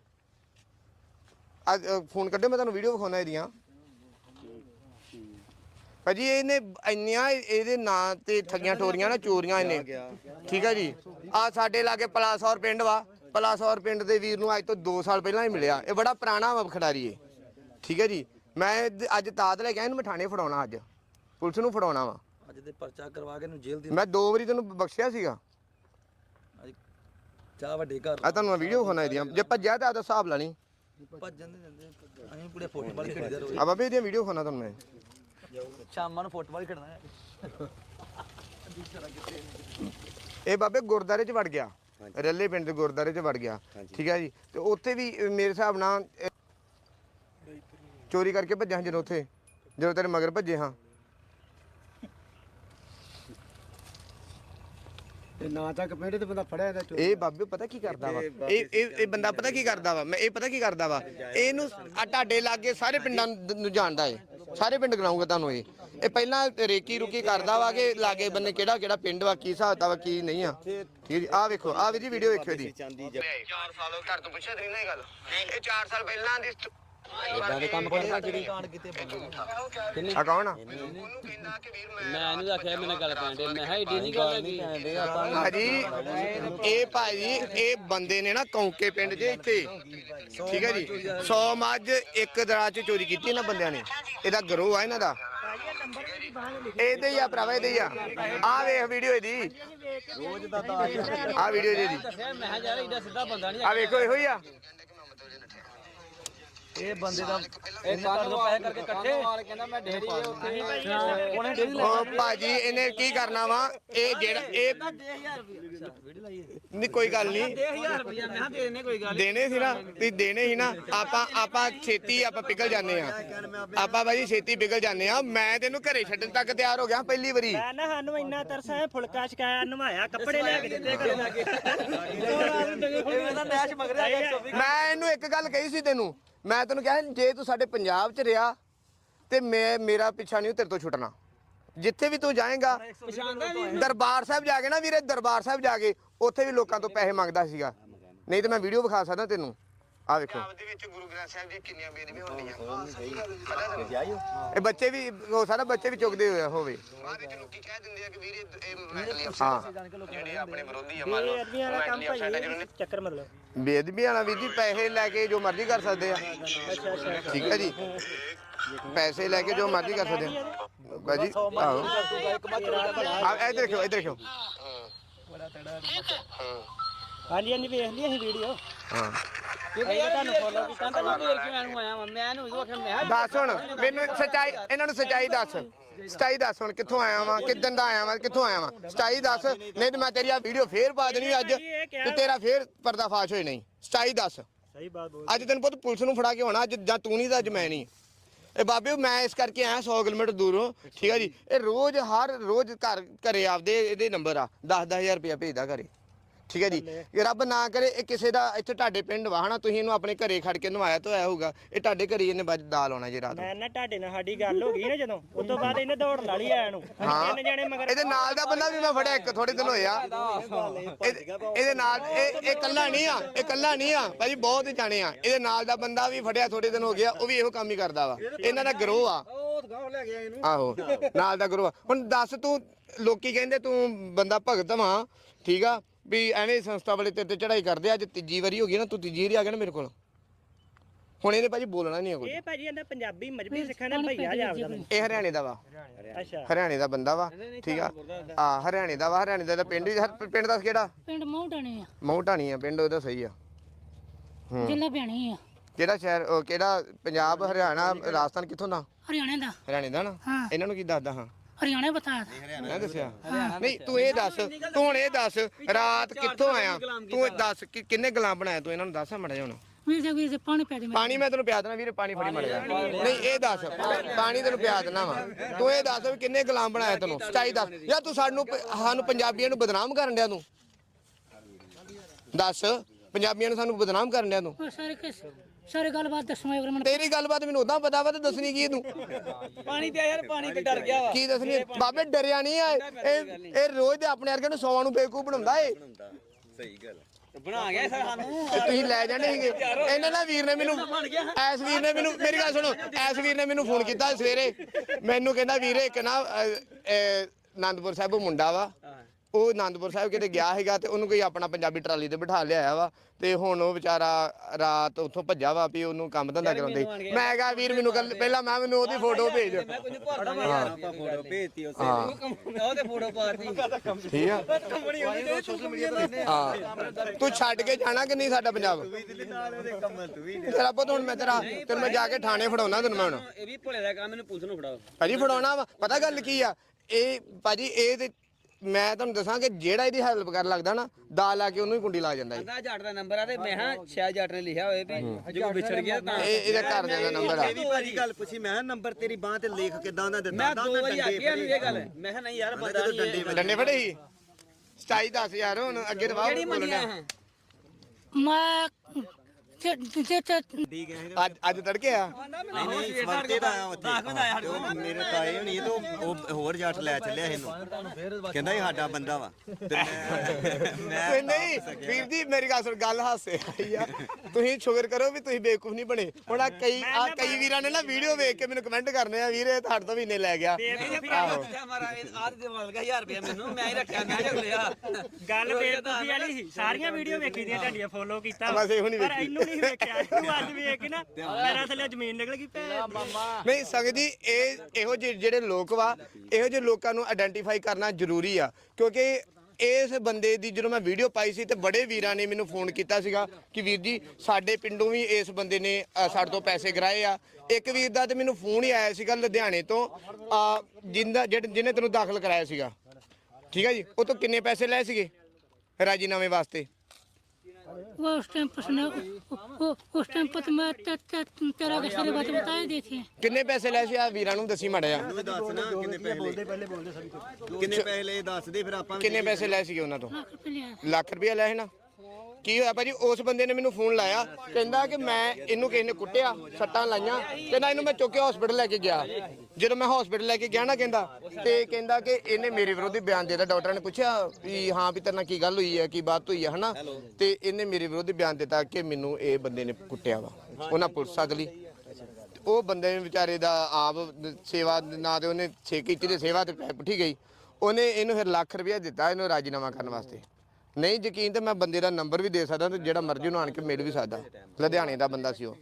ਅੱਜ ਫੋਨ ਕੱਢੋ ਮੈਂ ਤੁਹਾਨੂੰ ਵੀਡੀਓ ਵਿਖਾਉਣਾ ਇਹਦੀਆਂ। ਭਾਜੀ ਇਹਨੇ ਇੰਨੀਆਂ ਇਹਦੇ ਨਾਂ ਤੇ ਠੱਗੀਆਂ ਠੋਰੀਆਂ ਨਾ ਚੋਰੀਆਂ ਇਹਨੇ। ਠੀਕ ਹੈ ਜੀ? ਆ ਸਾਡੇ ਲਾਗੇ ਪਲਾਸੌਰ ਪਿੰਡ ਵਾ। ਪਲਾਸੌਰ ਪਿੰਡ ਦੇ ਵੀਰ ਨੂੰ ਅੱਜ ਤੋਂ 2 ਸਾਲ ਪਹਿਲਾਂ ਹੀ ਮਿਲਿਆ। ਇਹ ਬੜਾ ਪੁਰਾਣਾ ਵਾ ਖਿਡਾਰੀ ਇਹ। ਠੀਕ ਹੈ ਜੀ? ਮੈਂ ਇਹਦੇ- ਅੱਜ ਤਾਦ ਲੈ ਕੇ ਆਇਆ ਇਹਨੂੰ ਮੈਂ ਥਾਣੇ ਫੜਾਉਣਾ ਅੱਜ। ਪੁਲਿਸ ਨੂੰ ਫੜਾਉਣਾ ਵਾ। ਅੱਜ ਦੇ ਪਰਚਾ ਕਰਵਾ ਕੇ ਇਹਨੂੰ ਜੇਲ੍ਹ ਦੀ ਮੈਂ ਦੋ ਵਾਰੀ ਤੈਨੂੰ ਬਖਸ਼ਿਆ ਸੀਗਾ। ਅੱਜ ਚਾਹ ਵੱਡੇ ਘਰ ਆ ਤੁਹਾਨੂੰ ਮੈਂ ਵੀਡੀਓ ਵਿਖਾਉਣਾ ਇਹਦੀਆਂ। ਜੇ ਭੱਜਿਆ ਤਾਂ ਆਦਾ ਹਿਸਾਬ ਲਾਣੀ ਭੱਜਣ ਦੇ ਦਿੰਦੇ ਅਸੀਂ ਪੂਰੇ ਫੁੱਟਬਾਲ ਹੀ ਖੇਡਦੇ ਰੋਜ਼ ਆ ਬਾਬੇ ਇਹਦੀਆਂ ਵੀਡੀਓ ਵਿਖਾਉਣਾ ਤੁਹਾਨੂੰ ਮੈਂ। ਸ਼ਾਮਾਂ ਨੂੰ ਫੁੱਟਬਾਲ ਹੀ ਖੇਡਣਾ ਹੈ। ਇਹ ਬਾਬੇ ਗੁਰਦਾਰੇ 'ਚ ਵੜ ਗਿਆ। ਰੱਲੇ ਪਿੰਡ ਦੇ ਗੁਰਦਾਰੇ 'ਚ ਵੜ ਗਿਆ। ਠੀਕ ਹੈ ਜੀ? ਤੇ ਉੱਥੇ ਵੀ ਮੇਰੇ ਹਿਸਾਬ ਨਾਲ ਚੋਰੀ ਕਰਕੇ ਭੱਜਿਆ ਸੀ ਜਦੋਂ ਉੱਥੇ ਜਦੋਂ ਤੇਰੇ ਮਗਰ ਭੱਜੇ ਹਾਂ। ਤੇ ਨਾ ਤੱਕ ਪਿੰਡ ਤੇ ਬੰਦਾ ਫੜਿਆ ਇਹਦਾ ਇਹ ਬਾਬੇ ਪਤਾ ਕੀ ਕਰਦਾ ਵਾ? ਇਹ ਇਹ ਇਹ ਬੰਦਾ ਪਤਾ ਕੀ ਕਰਦਾ ਵਾ? ਮੈਂ ਇਹ ਪਤਾ ਕੀ ਕਰਦਾ ਵਾ? ਇਹਨੂੰ ਆ। ਤੁਹਾਡੇ ਲਾਗੇ ਸਾਰੇ ਪਿੰਡਾਂ ਨੂੰ ਨੂੰ ਜਾਣਦਾ ਏ। ਸਾਰੇ ਪਿੰਡ ਗਣਾਉਂਗਾ ਤੁਹਾਨੂੰ ਇਹ। ਇਹ ਪਹਿਲਾਂ ਰੇਕੀ ਰੁਕੀ ਕਰਦਾ ਵਾ ਕਿ ਲਾਗੇ ਬੰਨੇ ਕਿਹੜਾ ਕਿਹੜਾ ਪਿੰਡ ਵਾ ਕੀ ਹਿਸਾਬ ਵਾ ਕੀ ਨਹੀਂ ਆ। ਠੀਕ ਜੀ ਆ ਵੇਖੋ ਆ ਵੀ ਜੀ ਵੀਡੀਓ ਵੇਖਿਓ ਦੀ ਚਾਂਦੀ 4 ਸਾਲ ਹੋ ਘਰ ਤੋਂ ਪੁੱਛਿਆ ਤੇਰੀ ਨਾ ਇਹ ਗੱਲ? ਇਹ 4 ਸਾਲ ਪਹਿਲਾਂ ਦੀ ਇਦਾਂ ਦੇ ਕੰਮ ਕਰਦਾ ਜਿਹੜੀ ਕਾਂਡ ਕੀਤੇ ਬੰਦੇ ਆ ਕੌਣ ਆ? ਮੈਂ ਇਹਨੂੰ ਆਖਿਆ ਮੇਰੇ ਗੱਲ ਪੈਂਦੇ ਮੈਂ ਕਿਹਾ ਏਡੀ ਨਹੀਂ ਗੱਲ ਹੈਗੀ। ਭਾਜੀ ਇਹ ਭਾਜੀ ਇਹ ਬੰਦੇ ਨੇ ਨਾ ਕੌਂਕੇ ਪਿੰਡ ਦੇ ਇੱਥੇ ਠੀਕ ਹੈ ਜੀ 100 ਮੱਝ ਇੱਕ ਦਰਾ ਚ ਚੋਰੀ ਕੀਤੀ ਇਹਨਾਂ ਬੰਦਿਆਂ ਨੇ। ਇਹਦਾ ਗਰੋਹ ਆ ਇਹਨਾਂ ਦਾ। ਇਹਦੇ ਹੀ ਆ ਭਰਾਵਾ ਇਹਦੇ ਹੀ ਆ। ਆ ਵੇਖ ਵੀਡੀਓ ਇਹਦੀ। ਰੋਜ਼ ਦਾ ਆ। ਵੀਡੀਓ ਇਹਦੀ। ਮੈਂ ਏਡਾ ਸਿੱਧਾ ਬੰਦਾ ਨਹੀਂ ਆ ਵੇਖੋ ਇਹੋ ਹੀ ਆ। ਇਹ ਬੰਦੇ ਦਾ ਇਹ ਘਰ ਤੋਂ ਪੈਸੇ ਕਰਕੇ ਇਕੱਠੇ। ਕਹਿੰਦਾ ਮੈਂ ਡੇਰੀ ਉੱਥੇ ਉਹਨੇ ਡੇਰੀ ਉਹ ਭਾਜੀ ਇਹਨੇ ਕੀ ਕਰਨਾ ਵਾ? ਇਹ ਜਿਹੜਾ ਇਹ 10000 ਰੁਪਏ ਨਹੀਂ ਕੋਈ ਗੱਲ ਨਹੀਂ। 10000 ਰੁਪਏ ਮੈਂ ਕਿਹਾ ਦੇ ਦੇਣੇ ਕੋਈ ਗੱਲ ਦੇਣੇ ਸੀ ਨਾ ਤੁਸੀਂ ਦੇਣੇ ਸੀ ਨਾ। ਆਪਾਂ ਆਪਾਂ ਛੇਤੀ ਆਪਾਂ ਪਿਘਲ ਜਾਂਦੇ ਆ ਆਪਾਂ ਬਾਜੀ ਛੇਤੀ ਪਿਘਲ ਜਾਂਦੇ ਆ ਮੈਂ ਤੈਨੂੰ ਘਰੇ ਛੱਡਣ ਤੱਕ ਤਿਆਰ ਹੋ ਗਿਆ ਪਹਿਲੀ ਵਾਰੀ। ਮੈਂ ਨਾ ਸਾਨੂੰ ਇੰਨਾ ਤਰਸ ਹੈ ਫੁਲਕਾ ਛਕਾਇਆ ਨਵਾਇਆ ਕੱਪੜੇ ਲੈ ਕੇ ਦਿੱਤੇ ਘਰੋਂ। ਮਗ ਰਿਹਾ ਮੈਂ ਇਹਨੂੰ ਇੱਕ ਗੱਲ ਕਹੀ ਸੀ ਤੈਨੂੰ। ਮੈਂ ਤੈਨੂੰ ਕਿਹਾ ਜੇ ਤੂੰ ਸਾਡੇ ਪੰਜਾਬ 'ਚ ਰਿਹਾ ਤੇ ਮੈਂ ਮੇਰਾ ਪਿੱਛਾ ਨਹੀਂ ਤੇਰੇ ਤੋਂ ਛੁੱਟਣਾ। ਜਿੱਥੇ ਵੀ ਤੂੰ ਜਾਏਗਾ ਦਰਬਾਰ ਸਾਹਿਬ ਜਾ ਕੇ ਨਾ ਵੀਰੇ ਦਰਬਾਰ ਸਾਹਿਬ ਜਾ ਕੇ ਉੱਥੇ ਵੀ ਲੋਕਾਂ ਤੋਂ ਪੈਸੇ ਮੰਗਦਾ ਸੀਗਾ। ਨਹੀਂ ਤੇ ਮੈਂ ਵੀਡੀਓ ਵਿਖਾ ਸਕਦਾ ਤੈਨੂੰ। ਆ ਵੇਖੋ ਦੇ ਵਿੱਚ ਗੁਰੂ ਗ੍ਰੰਥ ਸਾਹਿਬ ਜੀ ਕਿੰਨੀਆਂ ਬੇਦਬੀਆਂ ਹੁੰਦੀਆਂ। ਇਹ ਬੱਚੇ ਵੀ ਹੋ ਸਕਦਾ ਬੱਚੇ ਵੀ ਚੁੱਕਦੇ ਹੋਏ ਹੋਵੇ ਬਾਅਦ ਵਿੱਚ ਲੋਕੀ ਕਹਿ ਦਿੰਦੇ ਆ ਕਿ ਵੀਰੇ ਇਹ ਮੈਂਟਲੀ ਹਾਂ ਜਿਹੜੇ ਆਪਣੇ ਵਿਰੋਧੀ ਆ ਮੰਨ ਲਓ ਇਹ ਅਰਬੀਆਂ ਵਾਲਾ ਕੰਮ ਭਾਈ ਚੱਕਰ ਮਤਲਬ। ਬੇਦਬੀ ਵਾਲਾ ਵੀ ਜੀ ਪੈਸੇ ਲੈ ਕੇ ਜੋ ਮਰਜ਼ੀ ਕਰ ਸਕਦੇ ਆ। ਠੀਕ ਹੈ ਜੀ। ਪੈਸੇ ਲੈ ਕੇ ਜੋ ਮਰਜ਼ੀ ਕਰ ਸਕਦੇ ਆ। ਬਾਜੀ ਆਹੋ। ਆ ਇੱਧਰ ਦੇਖੋ ਇੱਧਰ ਦੇਖੋ ਹਾਂਜੀ ਹਾਂਜੀ ਵੇਖ ਲਈ ਅਸੀਂ ਵੀਡੀਓ। ਹਾਂ। ਕਿਉਂਕਿ ਯਾਰ ਤੁਹਾਨੂੰ ਫੋਲੋ ਕੀਤਾ ਤਾਂ ਮੈਂ ਦੇਰ ਕਿਉਂ ਨੂੰ ਆਇਆ ਵਾਂ। ਮੈਂ ਇਹਨੂੰ ਉਹ ਮੈਂ ਦੱਸ ਹੁਣ ਮੈਨੂੰ ਸਚਾਈ ਇਹਨਾਂ ਨੂੰ ਸਚਾਈ ਦੱਸ। ਸਚਾਈ ਦੱਸ ਹੁਣ ਕਿੱਥੋਂ ਆਇਆ ਵਾਂ ਕਿੱਦਣ ਦਾ ਆਇਆ ਵਾਂ ਕਿੱਥੋਂ ਆਇਆ ਵਾਂ। ਸਚਾਈ ਦੱਸ ਨਹੀਂ ਤੇ ਮੈਂ ਤੇਰੀ ਆ ਵੀਡੀਓ ਫੇਰ ਪਾ ਦੇਣੀ ਅੱਜ ਤੇ ਤੇਰਾ ਫੇਰ ਪਰਦਾਫਾਸ਼ ਹੋਏ ਨਹੀਂ। ਸਚਾਈ ਦੱਸ। ਸਹੀ ਬਾਤ ਬੋਲ। ਅੱਜ ਤੈਨੂੰ ਪੁੱਤ ਪੁਲਿਸ ਨੂੰ ਫੜਾ ਕੇ ਹੋਣਾ ਅੱਜ ਜਾਂ ਤੂੰ ਨਹੀਂ ਤਾਂ ਅੱਜ ਮੈਂ ਨਹੀਂ। ਇਹ ਬਾਬੇ ਮੈਂ ਇਸ ਕਰਕੇ ਆਇਆ 100 ਕਿਲੋਮੀਟਰ ਦੂਰੋਂ ਠੀਕ ਹੈ ਜੀ? ਇਹ ਰੋਜ਼ ਹਰ ਰੋਜ਼ ਘਰ ਘਰੇ ਆਪਦੇ ਇਹਦੇ ਨੰਬਰ ਆ 10 10000 ਰੁਪਇਆ ਭੇਜਦਾ ਘਰੇ। ਠੀਕ ਹੈ ਜੀ। ਇਹ ਰੱਬ ਨਾ ਕਰੇ ਇਹ ਕਿਸੇ ਦਾ ਇੱਥੇ ਤੁਹਾਡੇ ਪਿੰਡ ਵਾ ਹਨਾ ਤੁਸੀਂ ਇਹਨੂੰ ਆਪਣੇ ਘਰੇ ਖੜ ਕੇ ਨਵਾਇਆ ਧੋਇਆ ਹੋਊਗਾ। ਇਹ ਤੁਹਾਡੇ ਘਰੇ ਇਹਨੇ ਬੱਜ ਦਾਲ ਆਉਣਾ ਜੀ ਰਾਤ ਨੂੰ। ਮੈਂ ਨਾ ਤੁਹਾਡੇ ਨਾਲ ਸਾਡੀ ਗੱਲ ਹੋ ਗਈ ਨਾ ਜਦੋਂ ਉਸ ਤੋਂ ਬਾਅਦ ਇਹਨੇ ਦੌੜ ਲਾ ਲਈ ਆਇਆ ਨੂੰ ਹਾਂ। ਤਿੰਨ ਜਣੇ ਮਗਰ ਇਹਦੇ ਨਾਲ ਦਾ ਬੰਦਾ ਵੀ ਮੈਂ ਫੜਿਆ ਇੱਕ ਥੋੜੇ ਦਿਨ ਹੋਇਆ ਇਹਦੇ ਨਾਲ ਇਹ ਇਹ ਕੱਲਾ ਨਹੀਂ ਆ ਇਹ ਕੱਲਾ ਨਹੀਂ ਆ। ਭਾਜੀ ਬਹੁਤ ਜਾਣੇ ਆ। ਇਹਦੇ ਨਾਲ ਦਾ ਬੰਦਾ ਵੀ ਫੜਿਆ ਥੋੜੇ ਦਿਨ ਹੋ ਗਿਆ ਉਹ ਵੀ ਇਹੋ ਕੰਮ ਹੀ ਕਰਦਾ ਵਾ। ਇਹਨਾਂ ਦਾ ਗਰੋਹ ਆ। ਉਹ ਗਾਉ ਲੈ ਗਿਆ ਇਹਨੂੰ ਆਹੋ ਨਾਲ ਦਾ ਗਰੋਹ ਆ। ਹੁਣ ਦੱਸ ਤੂੰ ਲੋਕੀ ਕਹਿੰਦੇ ਤੂੰ ਬੰਦਾ ਭਗਤ ਵਾਂ ਠੀਕ ਆ? ਵੀ ਐਵੇਂ ਸੰਸਥਾ ਵਾਲੇ ਤੇਰੇ ਤੇ ਚੜਾਈ ਕਰਦੇ ਆ, ਅੱਜ ਤੀਜੀ ਵਾਰੀ ਹੋ ਗਈ ਨਾ ਤੂੰ ਤੀਜੀ ਵਾਰੀ ਆ ਗਿਆ ਨਾ ਮੇਰੇ ਕੋਲ। ਹੁਣ ਇਹਨੇ ਭਾਜੀ ਬੋਲਣਾ ਨਹੀਂ ਆ ਕੁਝ। ਇਹ ਭਾਜੀ ਇਹਦਾ ਪੰਜਾਬੀ ਮਜਬੀ ਸਿੱਖਾਂ ਦਾ ਭਈਆ ਜਾਪਦਾ ਇਹ ਹਰਿਆਣੇ ਦਾ ਵਾ। ਅੱਛਾ। ਹਰਿਆਣੇ ਦਾ ਬੰਦਾ ਵਾ ਠੀਕ ਆ। ਆ ਹਰਿਆਣੇ ਦਾ ਵਾ ਹਰਿਆਣੇ ਦਾ ਪਿੰਡ ਵੀ ਹਰ- ਪਿੰਡ ਦਾ ਕਿਹੜਾ? ਪਿੰਡ ਮੌਂਟਾਣੇ ਆ। ਮੌਂਟਾਣੀ ਆ ਪਿੰਡ ਉਹਦਾ ਸਹੀ ਆ। ਜ਼ਿਲ੍ਹਾ ਬਿਆਣੀ ਆ। ਕਿਹੜਾ ਸ਼ਹਿਰ ਉਹ ਕਿਹੜਾ ਪੰਜਾਬ ਹਰਿਆਣਾ ਰਾਜਸਥਾਨ ਕਿੱਥੋਂ ਦਾ? ਹਰਿਆਣੇ ਦਾ। ਹਰਿਆਣੇ ਦਾ ਨਾ? ਹਾਂ। ਇਹਨਾਂ ਨੂੰ ਕੀ ਦੱਸਦਾ ਹਾਂ? ਹਰਿਆਣੇ ਬਤਾ ਮੈਂ ਦੱਸਿਆ। ਨਹੀਂ ਤੂੰ ਇਹ ਦੱਸ ਤੂੰ ਹੁਣ ਇਹ ਦੱਸ ਰਾਤ ਕਿੱਥੋਂ ਆਇਆ? ਤੂੰ ਇਹ ਦੱਸ ਕਿ ਕਿੰਨੇ ਗੁਲਾਮ ਬਣਾਇਆ ਤੂੰ ਇਹਨਾਂ ਨੂੰ? ਦੱਸ ਮੜਾ ਹੁਣ। ਵੀਰ ਜੀ ਵੀਰ ਜੀ ਪਾਣੀ ਪੈ ਦੇ ਪਾਣੀ ਮੈਂ ਤੈਨੂੰ ਪਿਆ ਦੇਣਾ ਵੀਰੇ ਪਾਣੀ ਫੜੀ ਮੜਾ ਨਹੀਂ ਇਹ ਦੱਸ ਪਾਣੀ ਤੈਨੂੰ ਪਿਆ ਦੇਣਾ ਵਾ। ਤੂੰ ਇਹ ਦੱਸ ਵੀ ਕਿੰਨੇ ਗੁਲਾਮ ਬਣਾਇਆ ਤੈਨੂੰ? ਸੱਚਾਈ ਦੱਸ। ਯਾ ਤੂੰ ਸਾਨੂੰ ਪ- ਸਾਨੂੰ ਪੰਜਾਬੀਆਂ ਨੂੰ ਬਦਨਾਮ ਕਰਨ ਡਿਆ ਤੂੰ? ਦੱਸ ਪੰਜਾਬੀਆਂ ਨੂੰ ਸਾਨੂੰ ਬਦਨਾਮ ਕਰਨ ਡਿਆ ਤੂੰ? ਉਹ ਸਾਰੇ ਕਿਸ ਸਾਰੇ ਗੱਲਬਾਤ ਦੱਸੋ ਅਗਰ ਮੈਨੂੰ। ਤੇਰੀ ਗੱਲਬਾਤ ਮੈਨੂੰ ਉਦਾਂ ਪਤਾ ਵਾ ਤੇ ਦੱਸਣੀ ਕੀ ਤੂੰ? ਪਾਣੀ ਪਿਆ ਯਾਰ ਪਾਣੀ ਤੇ ਡਰ ਗਿਆ ਵਾ। ਕੀ ਦੱਸਣੀ? ਬਾਬੇ ਡਰਿਆ ਨਹੀਂ ਆ। ਇਹ ਇਹ ਰੋਜ਼ ਦੇ ਆਪਣੇ ਵਰਗੇ ਨੂੰ ਸੌਵਾਂ ਨੂੰ ਬੇਵਕੂਫ ਬਣਾਉਂਦਾ ਏ। ਸਹੀ ਗੱਲ ਬਣਾ ਗਿਆ ਸਰ ਸਾਨੂੰ। ਤੇ ਤੁਸੀਂ ਲੈ ਜਾਣੇ ਸੀਗੇ। ਇਹਨਾਂ ਨਾ ਵੀਰ ਨੇ ਮੈਨੂੰ ਐਸ ਵੀਰ ਨੇ ਮੈਨੂੰ ਮੇਰੀ ਗੱਲ ਸੁਣੋ। ਐਸ ਵੀਰ ਨੇ ਮੈਨੂੰ ਫੋਨ ਕੀਤਾ ਸਵੇਰੇ। ਮੈਨੂੰ ਕਹਿੰਦਾ ਵੀਰੇ ਇੱਕ ਨਾ ਆਨੰਦਪੁਰ ਸਾਹਿਬ ਮੁੰਡਾ ਵਾ। ਉਹ ਆਨੰਦਪੁਰ ਸਾਹਿਬ ਕਿਤੇ ਗਿਆ ਹੈਗਾ ਤੇ ਉਹਨੂੰ ਕੋਈ ਆਪਣਾ ਪੰਜਾਬੀ ਟਰਾਲੀ ਤੇ ਬਿਠਾ ਲਿਆਇਆ ਵਾ ਤੇ ਹੁਣ ਉਹ ਵਿਚਾਰਾ ਰਾਤ ਉੱਥੋਂ ਭੱਜਾ ਵਾ ਵੀ ਉਹਨੂੰ ਕੰਮ ਧੰਦਾ ਕਰਾਉਂਦੇ ਮੈਂ ਕਿਹਾ ਵੀਰ ਮੈਨੂੰ ਕੱਲ ਪਹਿਲਾਂ ਮੈਂ ਮੈਨੂੰ ਉਹਦੀ ਫੋਟੋ ਭੇਜ ਮੈਂ ਕੁਝ ਭਰਦਾ ਮੈਂ ਯਾਰ। ਆਪਾਂ ਫੋਟੋ ਭੇਜਤੀ ਉਸੇ ਉਹ ਤੇ ਫੋਟੋ ਪਾਤੀ ਠੀਕ ਆ। ਕੰਪਨੀ ਉਹਦੀ ਸੋਸ਼ਲ ਮੀਡੀਆ ਤੇ ਹਾਂ। ਤੂੰ ਛੱਡ ਕੇ ਜਾਣਾ ਕਿ ਨਹੀਂ ਸਾਡਾ ਪੰਜਾਬ? ਤੇਰਾ ਪੁੱਤ ਹੁਣ ਮੈਂ ਤੇਰਾ ਤੈਨੂੰ ਮੈਂ ਜਾ ਕੇ ਥਾਣੇ ਫੜਾਉਣਾ ਤੈਨੂੰ ਮੈਂ ਹੁਣ। ਇਹ ਵੀ ਭੁੱਲੇ ਦਾ ਕੰਮ ਮੈਨੂੰ ਪੁਲਿਸ ਨੂੰ ਫੜਾਓ। ਭਾਜੀ ਫੜਾਉਣਾ ਵਾ। ਪਤਾ ਗੱਲ ਕੀ ਆ? ਇਹ ਭਾਜੀ ਇਹ ਤੇ ਮੈਂ ਤੁਹਾਨੂੰ ਦੱਸਾਂ ਕਿ ਜਿਹੜਾ ਇਹਦੀ ਹੈਲਪ ਕਰ ਲੱਗਦਾ ਨਾ ਦਾ ਲਾ ਕੇ ਉਹਨੂੰ ਹੀ ਕੁੰਡੀ ਲਾ ਜਾਂਦਾ ਇਹ ਕਹਿੰਦਾ ਜੱਟ ਦਾ ਨੰਬਰ ਆ ਤੇ ਮੈਂ ਹਾਂ ਸ਼ਾਇਦ ਜੱਟ ਨੇ ਲਿਖਿਆ ਹੋਵੇ ਵੀ ਜੇ ਕੋਈ ਵਿਛੜ ਗਿਆ ਤਾਂ। ਇਹ ਇਹਦੇ ਘਰ ਦੇ ਦਾ ਨੰਬਰ ਆ। ਇਹ ਵੀ ਭਾਜੀ ਗੱਲ ਪੁੱਛੀ ਮੈਂ ਕਿਹਾ ਨੰਬਰ ਤੇਰੀ ਬਾਹ ਤੇ ਲੇਖ ਕਿਦਾਂ ਦਾ ਦਿੱਤਾ? ਮੈਂ ਤਾਂ ਦੋ ਉਹਨਾਂ ਵਾਰੀ ਡੰਡੇ ਆਖਿਆ ਨੂੰ ਇਹ ਗੱਲ ਮੈਂ ਕਿਹਾ ਨਹੀਂ ਯਾਰ ਬੰਦਾ ਨਹੀਂ ਹੈ। ਡੰਡੇ ਫੜੇ ਸੀ? ਹੁਣ ਅੱਗੇ ਦਵਾ ਕਿਹੜੀ ਮੰਨੀਆਂ ਬੋਲਣਾ ਹੈ? ਮੈਂ ਅੱਜ ਅੱਜ ਤੜਕੇ ਆ ਨਹੀਂ ਨਹੀਂ ਸਵਰਤੇ ਦਾ ਆਇਆ ਉੱਥੇ। ਤੇ ਉਹ ਮੇਰੇ ਤਾਏ ਹੋਣੀ ਤੇ ਉਹ ਹੋਰ ਜੱਟ ਲੈ ਚੱਲਿਆ ਇਹਨੂੰ। ਕਹਿੰਦਾ ਇਹ ਸਾਡਾ ਬੰਦਾ ਵਾ। ਤੇ ਮੈਂ ਤੇ ਨਹੀਂ ਵੀਰ ਜੀ ਮੇਰੀ ਗੱਲ ਸੁਣ ਗੱਲ ਹਾਸੇ ਆਈ ਆ। ਤੁਸੀਂ ਸ਼ੁਕਰ ਕਰੋ ਵੀ ਤੁਸੀਂ ਬੇਵਕੂਫ ਨਹੀਂ ਬਣੇ। ਹੁਣ ਆ ਕਈ ਆ ਕਈ ਵੀਰਾਂ ਨੇ ਨਾ ਵੀਡੀਓ ਵੇਖ ਕੇ ਮੈਨੂੰ ਕਮੈਂਟ ਕਰਨੇ ਆ ਵੀਰ ਇਹ ਤੁਹਾਡੇ ਤੋਂ ਵੀ ਇੰਨੇ ਲੈ ਗਿਆ। ਆਹੋ। ਹਮਾਰਾ ਆਦ ਦੇ ਵਾਲ ਗਿਆ 1000 ਰੁਪਏ ਮੈਨੂੰ ਮੈਂ ਹੀ ਰੱਖਿਆ ਮੈਂ ਕਿਹਾ ਲਿਆ ਗੱਲ ਬੇਵਕੂਫੀ ਵਾਲੀ ਸੀ। ਸਾਰੀਆਂ ਵੀਡੀਓ ਵੇਖੀ ਦੀਆਂ ਤੁਹਾਡੀਆਂ ਫੋਲੋ ਕੀਤਾ। ਬਸ ਇਹੋ ਨੀ ਪਰ ਵੇਖੀ। ਇਹਨੂੰ ਨਹੀਂ ਵੇਖਿਆ। ਤੂੰ ਅੱਜ ਵੇਖ ਕੇ ਨਾ ਮੇਰਾ ਥੱਲੇ ਜ਼ਮੀਨ ਨਿਕਲ ਗਈ ਭੈਣ। ਨਹੀਂ ਸੰਗਤ ਜੀ ਇਹ ਇਹੋ ਜਿਹੇ ਜਿਹੜੇ ਲੋਕ ਵਾ ਇਹੋ ਜਿਹੇ ਲੋਕਾਂ ਨੂੰ ਆਇਡੈਂਟੀਫਾਈ ਕਰਨਾ ਜ਼ਰੂਰੀ ਆ। ਕਿਉਂਕਿ ਇਸ ਬੰਦੇ ਦੀ ਜਦੋਂ ਮੈਂ ਵੀਡੀਓ ਪਾਈ ਸੀ ਤੇ ਬੜੇ ਵੀਰਾਂ ਨੇ ਮੈਨੂੰ ਫੋਨ ਕੀਤਾ ਸੀਗਾ ਕਿ ਵੀਰ ਜੀ ਸਾਡੇ ਪਿੰਡੋਂ ਵੀ ਇਸ ਬੰਦੇ ਨੇ ਅ, ਸਾਡੇ ਤੋਂ ਪੈਸੇ ਕਰਾਏ ਆ। ਇੱਕ ਵੀਰ ਦਾ ਤੇ ਮੈਨੂੰ ਫੋਨ ਹੀ ਆਇਆ ਸੀਗਾ ਲੁਧਿਆਣੇ ਤੋਂ ਅ, ਜਿੰਦਾ ਜਿਹੜਾ- ਜਿਹਨੇ ਤੈਨੂੰ ਦਾਖਲ ਕਰਾਇਆ ਸੀਗਾ। ਠੀਕ ਹੈ ਜੀ? ਉਹ ਤੋਂ ਕਿੰਨੇ ਪੈਸੇ ਲਏ ਸੀਗੇ ਰਾਜੀਨਾਮੇ ਵਾਸਤੇ? वो उस टाइम पर सुना वो उस टाइम पर तो मैं ते- ते- तेरा के सारे बातें बता ही दी थी ਕਿੰਨੇ ਪੈਸੇ ਲਏ ਸੀ ਆ ਵੀਰਾਂ ਨੂੰ ਦੱਸੀ ਮੜਿਆ ਤੂੰ ਦੱਸ ਨਾ ਕਿੰਨੇ ਪੈਸੇ ਪਹਿਲੇ ਬੋਲਦੇ ਸਭ ਕਿੰਨੇ ਪੈਸੇ ਲਏ ਦੱਸ ਦੇ ਫਿਰ ਆਪਾਂ ਵੀ ਕਿੰਨੇ ਪੈਸੇ ਲਏ ਸੀਗੇ ਉਹਨਾਂ ਤੋਂ लाख रुपये लिया ਲੱਖ ਰੁਪਇਆ ਲਏ ਸੀ ਨਾ ਕੀ ਹੋਇਆ ਭਾਜੀ? ਉਸ ਬੰਦੇ ਨੇ ਮੈਨੂੰ ਫੋਨ ਲਾਇਆ, ਕਹਿੰਦਾ ਕਿ ਮੈਂ ਇਹਨੂੰ ਕਿਸੇ ਨੇ ਕੁੱਟਿਆ, ਸੱਟਾਂ ਲਾਈਆਂ। ਕਹਿੰਦਾ ਇਹਨੂੰ ਮੈਂ ਚੁੱਕ ਕੇ ਹਸਪੀਟਲ ਲੈ ਕੇ ਗਿਆ। ਜਦੋਂ ਮੈਂ ਹਸਪੀਟਲ ਲੈ ਕੇ ਗਿਆ ਨਾ ਕਹਿੰਦਾ, ਤੇ ਕਹਿੰਦਾ ਕਿ ਇਹਨੇ ਮੇਰੇ ਵਿਰੋਧੀ ਬਿਆਨ ਦਿੱਤਾ। ਡਾਕਟਰ ਨੇ ਪੁੱਛਿਆ ਵੀ ਹਾਂ ਵੀ ਤੇਰੇ ਨਾਲ ਕੀ ਗੱਲ ਹੋਈ ਹੈ, ਕੀ ਬਾਤ ਹੋਈ ਹੈ, ਹਨਾ? ਤੇ ਇਹਨੇ ਮੇਰੇ ਵਿਰੋਧੀ ਬਿਆਨ ਦਿੱਤਾ ਕਿ ਮੈਨੂੰ ਇਹ ਬੰਦੇ ਨੇ ਕੁੱਟਿਆ ਵਾ। ਉਹਨਾਂ ਪੁਲਿਸ ਸੱਦ ਲਈ ਉਹ ਬੰਦੇ ਵਿਚਾਰੇ ਦਾ ਆਪ ਸੇਵਾ ਨਾ ਤੇ ਉਹਨੇ ਛੇ ਕੀਤੀ ਤੇ ਸੇਵਾ ਤੇ ਪੁੱਠੀ ਗਈ। ਉਹਨੇ ਇਹਨੂੰ ਫਿਰ ਲੱਖ ਰੁਪਇਆ ਦਿੱਤਾ, ਇਹਨੂੰ ਰਾਜੀਨਾਮਾ ਕਰਨ ਵਾਸਤੇ। ਨਹੀਂ ਯਕੀਨ ਤੇ ਮੈਂ ਬੰਦੇ ਦਾ ਨੰਬਰ ਵੀ ਦੇ ਸਕਦਾ ਤੇ ਜਿਹੜਾ ਮਰਜ਼ੀ ਉਹਨੂੰ ਆਣ ਕੇ ਮਿਲ ਵੀ ਸਕਦਾ। ਲੁਧਿਆਣੇ ਦਾ ਬੰਦਾ ਸੀ ਉਹ।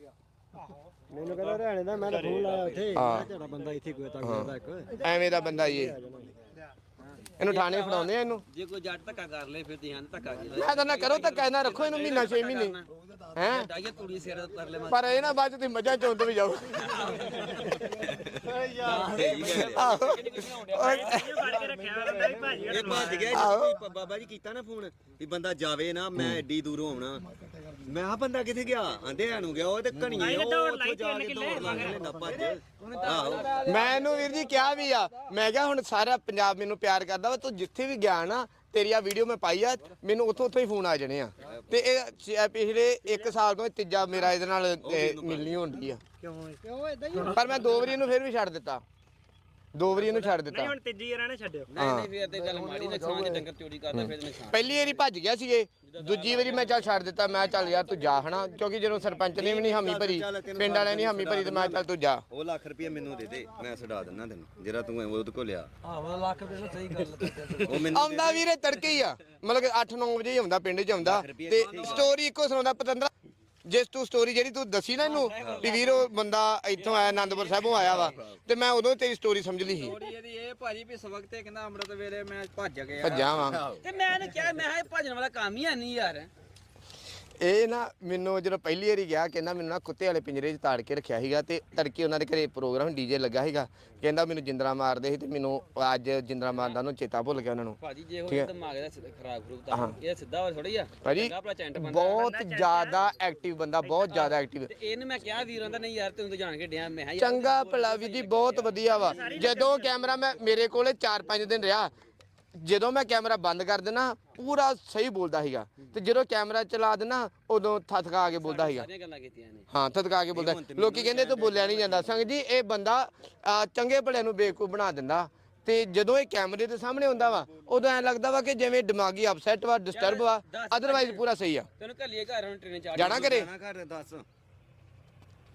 ਮੈਨੂੰ ਕਹਿੰਦਾ ਹਰਿਆਣੇ ਦਾ ਮੈਂ ਤਾਂ ਫੋਨ ਲਾਇਆ ਉੱਥੇ। ਹਾਂ। ਬੰਦਾ ਇੱਥੇ ਕੋਈ ਤਾਂ ਕੋਈ ਇੱਕ। ਐਵੇਂ ਦਾ ਬੰਦਾ ਇਹ ਇਹਨੂੰ ਥਾਣੇ ਫੜਾਉਂਦੇ ਆ ਇਹਨੂੰ। ਜੇ ਕੋਈ ਜੱਟ ਧੱਕਾ ਕਰ ਲੇ ਫਿਰ ਧਿਆਨ ਧੱਕਾ ਕੀ ਮੈਂ ਤਾਂ ਨਾ ਕਰੋ ਤਾਂ ਕਹਿਣਾ ਰੱਖੋ ਇਹਨੂੰ ਮਹੀਨਾ 6 ਮਹੀਨੇ। ਹੈ? ਡਾਈਏ ਤੂੜੀ ਸਿਰ ਪਰ ਲੈ ਪਰ ਇਹ ਨਾ ਬਾਅਦ ਚ ਤੁਸੀਂ ਮੱਝਾਂ ਚੋਂਦ ਵੀ ਜਾਓ। ਆਹੋ। ਇਹ ਭੱਜ ਗਿਆ। ਜੀ ਬਾਬਾ ਜੀ ਕੀਤਾ ਨਾ ਫੋਨ ਵੀ ਬੰਦਾ ਜਾਵੇ ਨਾ ਮੈਂ ਐਡੀ ਦੂਰੋਂ ਆਉਣਾ। ਮੈਂ ਆ ਬੰਦਾ ਕਿੱਥੇ ਗਿਆ? ਆਂਦੇ ਨੂੰ ਗਿਆ ਉਹ ਤੇ ਘਣੀਏ ਉਹ ਉੱਥੋਂ ਜਾ ਕੇ ਦੌੜ ਲਾ ਲੈਂਦਾ ਭੱਜ ਆਹੋ। ਮੈਂ ਇਹਨੂੰ ਵੀਰ ਜੀ ਕਿਹਾ ਵੀ ਆ ਮੈਂ ਕਿਹਾ ਹੁਣ ਸਾਰਾ ਪੰਜਾਬ ਮੈਨੂੰ ਪਿਆਰ ਕਰਦਾ ਵਾ ਤੂੰ ਜਿੱਥੇ ਵੀ ਗਿਆ ਨਾ ਤੇਰੀ ਆ ਵੀਡੀਓ ਮੈਂ ਪਾਈ ਆ ਮੈਨੂੰ ਉੱਥੋਂ ਉੱਥੋਂ ਹੀ ਫੋਨ ਆ ਜਾਣੇ ਆ। ਤੇ ਇਹ ਪਿਛਲੇ 1 ਸਾਲ ਤੋਂ ਇਹ ਤੀਜਾ ਮੇਰਾ ਇਹਦੇ ਨਾਲ ਇਹ ਮਿਲਣੀ ਹੁੰਦੀ ਆ। ਕਿਉਂ? ਇਦਾਂ ਹੀ ਪਰ ਮੈਂ ਦੋ ਵਾਰੀ ਇਹਨੂੰ ਫਿਰ ਵੀ ਛੱਡ ਦਿੱਤਾ। ਦੋ ਵਾਰੀ ਇਹਨੂੰ ਛੱਡ ਦਿੱਤਾ। ਨਹੀਂ ਹੁਣ ਤੀਜੀ ਵਾਰ ਨਾ ਛੱਡਿਓ ਨਹੀਂ ਨਹੀਂ ਫਿਰ ਤੇ ਚੱਲ ਮਾੜੀ ਨੁਕਸਾਨ ਜੇ ਡੰਗਰ ਚੋਰੀ ਕਰਦਾ ਫਿਰ ਨੁਕਸਾਨ ਪਹਿਲੀ ਵਾਰੀ ਭੱਜ ਗਿਆ ਸੀ ਇਹ ਦੂਜੀ ਵਾਰੀ ਮੈਂ ਚੱਲ ਛੱਡ ਦਿੱਤਾ ਮੈਂ ਚੱਲ ਯਾਰ ਤੂੰ ਜਾ ਹਨਾ ਕਿਉਂਕਿ ਜਦੋਂ ਸਰਪੰਚ ਨੇ ਵੀ ਨਹੀਂ ਹਾਮੀ ਭਰੀ ਪਿੰਡ ਵਾਲਿਆਂ ਨੇ ਹਾਮੀ ਭਰੀ ਤੇ ਮੈਂ ਚੱਲ ਤੂੰ ਜਾ। ਉਹ ਲੱਖ ਰੁਪਏ ਮੈਨੂੰ ਦੇ ਦੇ ਮੈਂ ਛਡਾ ਦਿੰਦਾ ਤੈਨੂੰ ਜਿਹੜਾ ਤੂੰ ਉਹਦੇ ਕੋਲ ਲਿਆ। ਆਹ ਲੱਖ ਰੁਪਏ ਨਾਲ ਸਹੀ ਗੱਲ ਉਹ ਮੈਨੂੰ ਆਉਂਦਾ ਵੀਰੇ ਤੜਕੇ ਹੀ ਆ ਮਤਲਬ ਕਿ 8-9 ਵਜੇ ਹੀ ਆਉਂਦਾ ਪਿੰਡ 'ਚ ਆਉਂਦਾ ਤੇ ਸਟੋਰੀ ਇੱਕੋ ਸੁਣਾਉਂਦਾ ਪਤੰਦਰਾ। ਜਿਸ ਤੂੰ ਸਟੋਰੀ ਜਿਹੜੀ ਤੂੰ ਦੱਸੀ ਨਾ ਇਹਨੂੰ ਵੀ ਵੀਰ ਉਹ ਬੰਦਾ ਇੱਥੋਂ ਆਇਆ ਆਨੰਦਪੁਰ ਸਾਹਿਬੋਂ ਆਇਆ ਵਾ ਤੇ ਮੈਂ ਉਦੋਂ ਤੇਰੀ ਸਟੋਰੀ ਸਮਝ ਲਈ ਸੀ। ਥੋੜੀ ਇਹਦੀ ਇਹ ਭਾਜੀ ਵੀ ਸਵਕ ਤੇ ਕਹਿੰਦਾ ਅੰਮ੍ਰਿਤ ਵੇਲੇ ਮੈਂ ਭੱਜ ਗਿਆ। ਭੱਜਾ ਵਾਂ। ਤੇ ਮੈਂ ਇਹਨੂੰ ਕਿਹਾ ਮੈਂ ਕਿਹਾ ਇਹ ਭੱਜਣ ਵਾਲਾ ਕੰਮ ਹੀ ਹੈ ਨਹੀਂ ਯਾਰ। ਇਹ ਨਾ ਮੈਨੂੰ ਜਦੋਂ ਪਹਿਲੀ ਵਾਰੀ ਗਿਆ ਕਹਿੰਦਾ ਮੈਨੂੰ ਨਾ ਕੁੱਤੇ ਵਾਲੇ ਪਿੰਜਰੇ 'ਚ ਤਾੜ ਕੇ ਰੱਖਿਆ ਸੀਗਾ ਤੇ ਤੜਕੇ ਉਹਨਾਂ ਦੇ ਘਰੇ ਪ੍ਰੋਗਰਾਮ ਡੀਜੇ ਲੱਗਾ ਸੀਗਾ। ਕਹਿੰਦਾ ਮੈਨੂੰ ਜਿੰਦਰਾ ਮਾਰਦੇ ਸੀ ਤੇ ਮੈਨੂੰ ਅੱਜ ਜਿੰਦਰਾ ਮਾਰਦਾ ਨੂੰ ਚੇਤਾ ਭੁੱਲ ਗਿਆ ਉਹਨਾਂ ਨੂੰ। ਭਾਜੀ ਜੇ ਠੀਕ ਹੈ। ਉਹ ਦਿਮਾਗ ਦਾ ਖਰਾਬ ਖਰੂਬ ਤਾਂ ਇਹ ਸਿੱਧਾ ਵਾ ਥੋੜੀ ਆ। ਭਾਜੀ ਬਹੁਤ ਜ਼ਿਆਦਾ ਐਕਟਿਵ ਬੰਦਾ ਬਹੁਤ ਜ਼ਿਆਦਾ ਐਕਟਿਵ ਤੇ ਇਹਨੂੰ ਮੈਂ ਕਿਹਾ ਵੀਰ ਹੁੰਦਾ ਨਹੀਂ ਯਾਰ ਤੈਨੂੰ ਤਾਂ ਜਾਣ ਕੇ ਡਿਆ ਮੈਂ ਚੰਗਾ ਭਲਾ ਵੀ ਜੀ ਬਹੁਤ ਵਧੀਆ ਵਾ। ਜਦੋਂ ਕੈਮਰਾ ਮੈਂ ਮੇਰੇ ਕੋਲੇ 4-5 ਦਿਨ ਰਿਹਾ ਜਦੋਂ ਮੈਂ ਕੈਮਰਾ ਬੰਦ ਕਰ ਦੇਣਾ ਪੂਰਾ ਸਹੀ ਬੋਲਦਾ ਸੀਗਾ। ਤੇ ਜਦੋਂ ਕੈਮਰਾ ਚਲਾ ਦੇਣਾ ਉਦੋਂ ਥਥਕਾ ਕੇ ਬੋਲਦਾ ਸੀਗਾ। ਸਾਰੀਆਂ ਗੱਲਾਂ ਕੀਤੀਆਂ ਨੇ। ਹਾਂ ਥਥਕਾ ਕੇ ਬੋਲਦਾ। ਲੋਕੀ ਕਹਿੰਦੇ ਤੂੰ ਬੋਲਿਆ ਨਹੀਂ ਜਾਂਦਾ। ਸੰਗ ਜੀ ਇਹ ਬੰਦਾ ਚੰਗੇ ਭਲੇ ਨੂੰ ਬੇਵਕੂਫ ਬਣਾ ਦਿੰਦਾ। ਤੇ ਜਦੋਂ ਇਹ ਕੈਮਰੇ ਦੇ ਸਾਹਮਣੇ ਹੁੰਦਾ ਵਾ ਉਦੋਂ ਐ ਲੱਗਦਾ ਵਾ ਕਿ ਜਿਵੇਂ ਦਿਮਾਗੀ ਅਪਸੈਟ ਵਾ ਡਿਸਟਰਬ ਵਾ ਅਦਰਵਾਈਜ਼ ਪੂਰਾ ਸਹੀ ਆ। ਤੈਨੂੰ ਘੱਲੀਏ ਘਰ ਹੁਣ ਟ੍ਰੇਨ ਚਾੜ ਜਾਣਾ ਕਰੇ ਜਾਣਾ ਘਰ ਦੱਸ।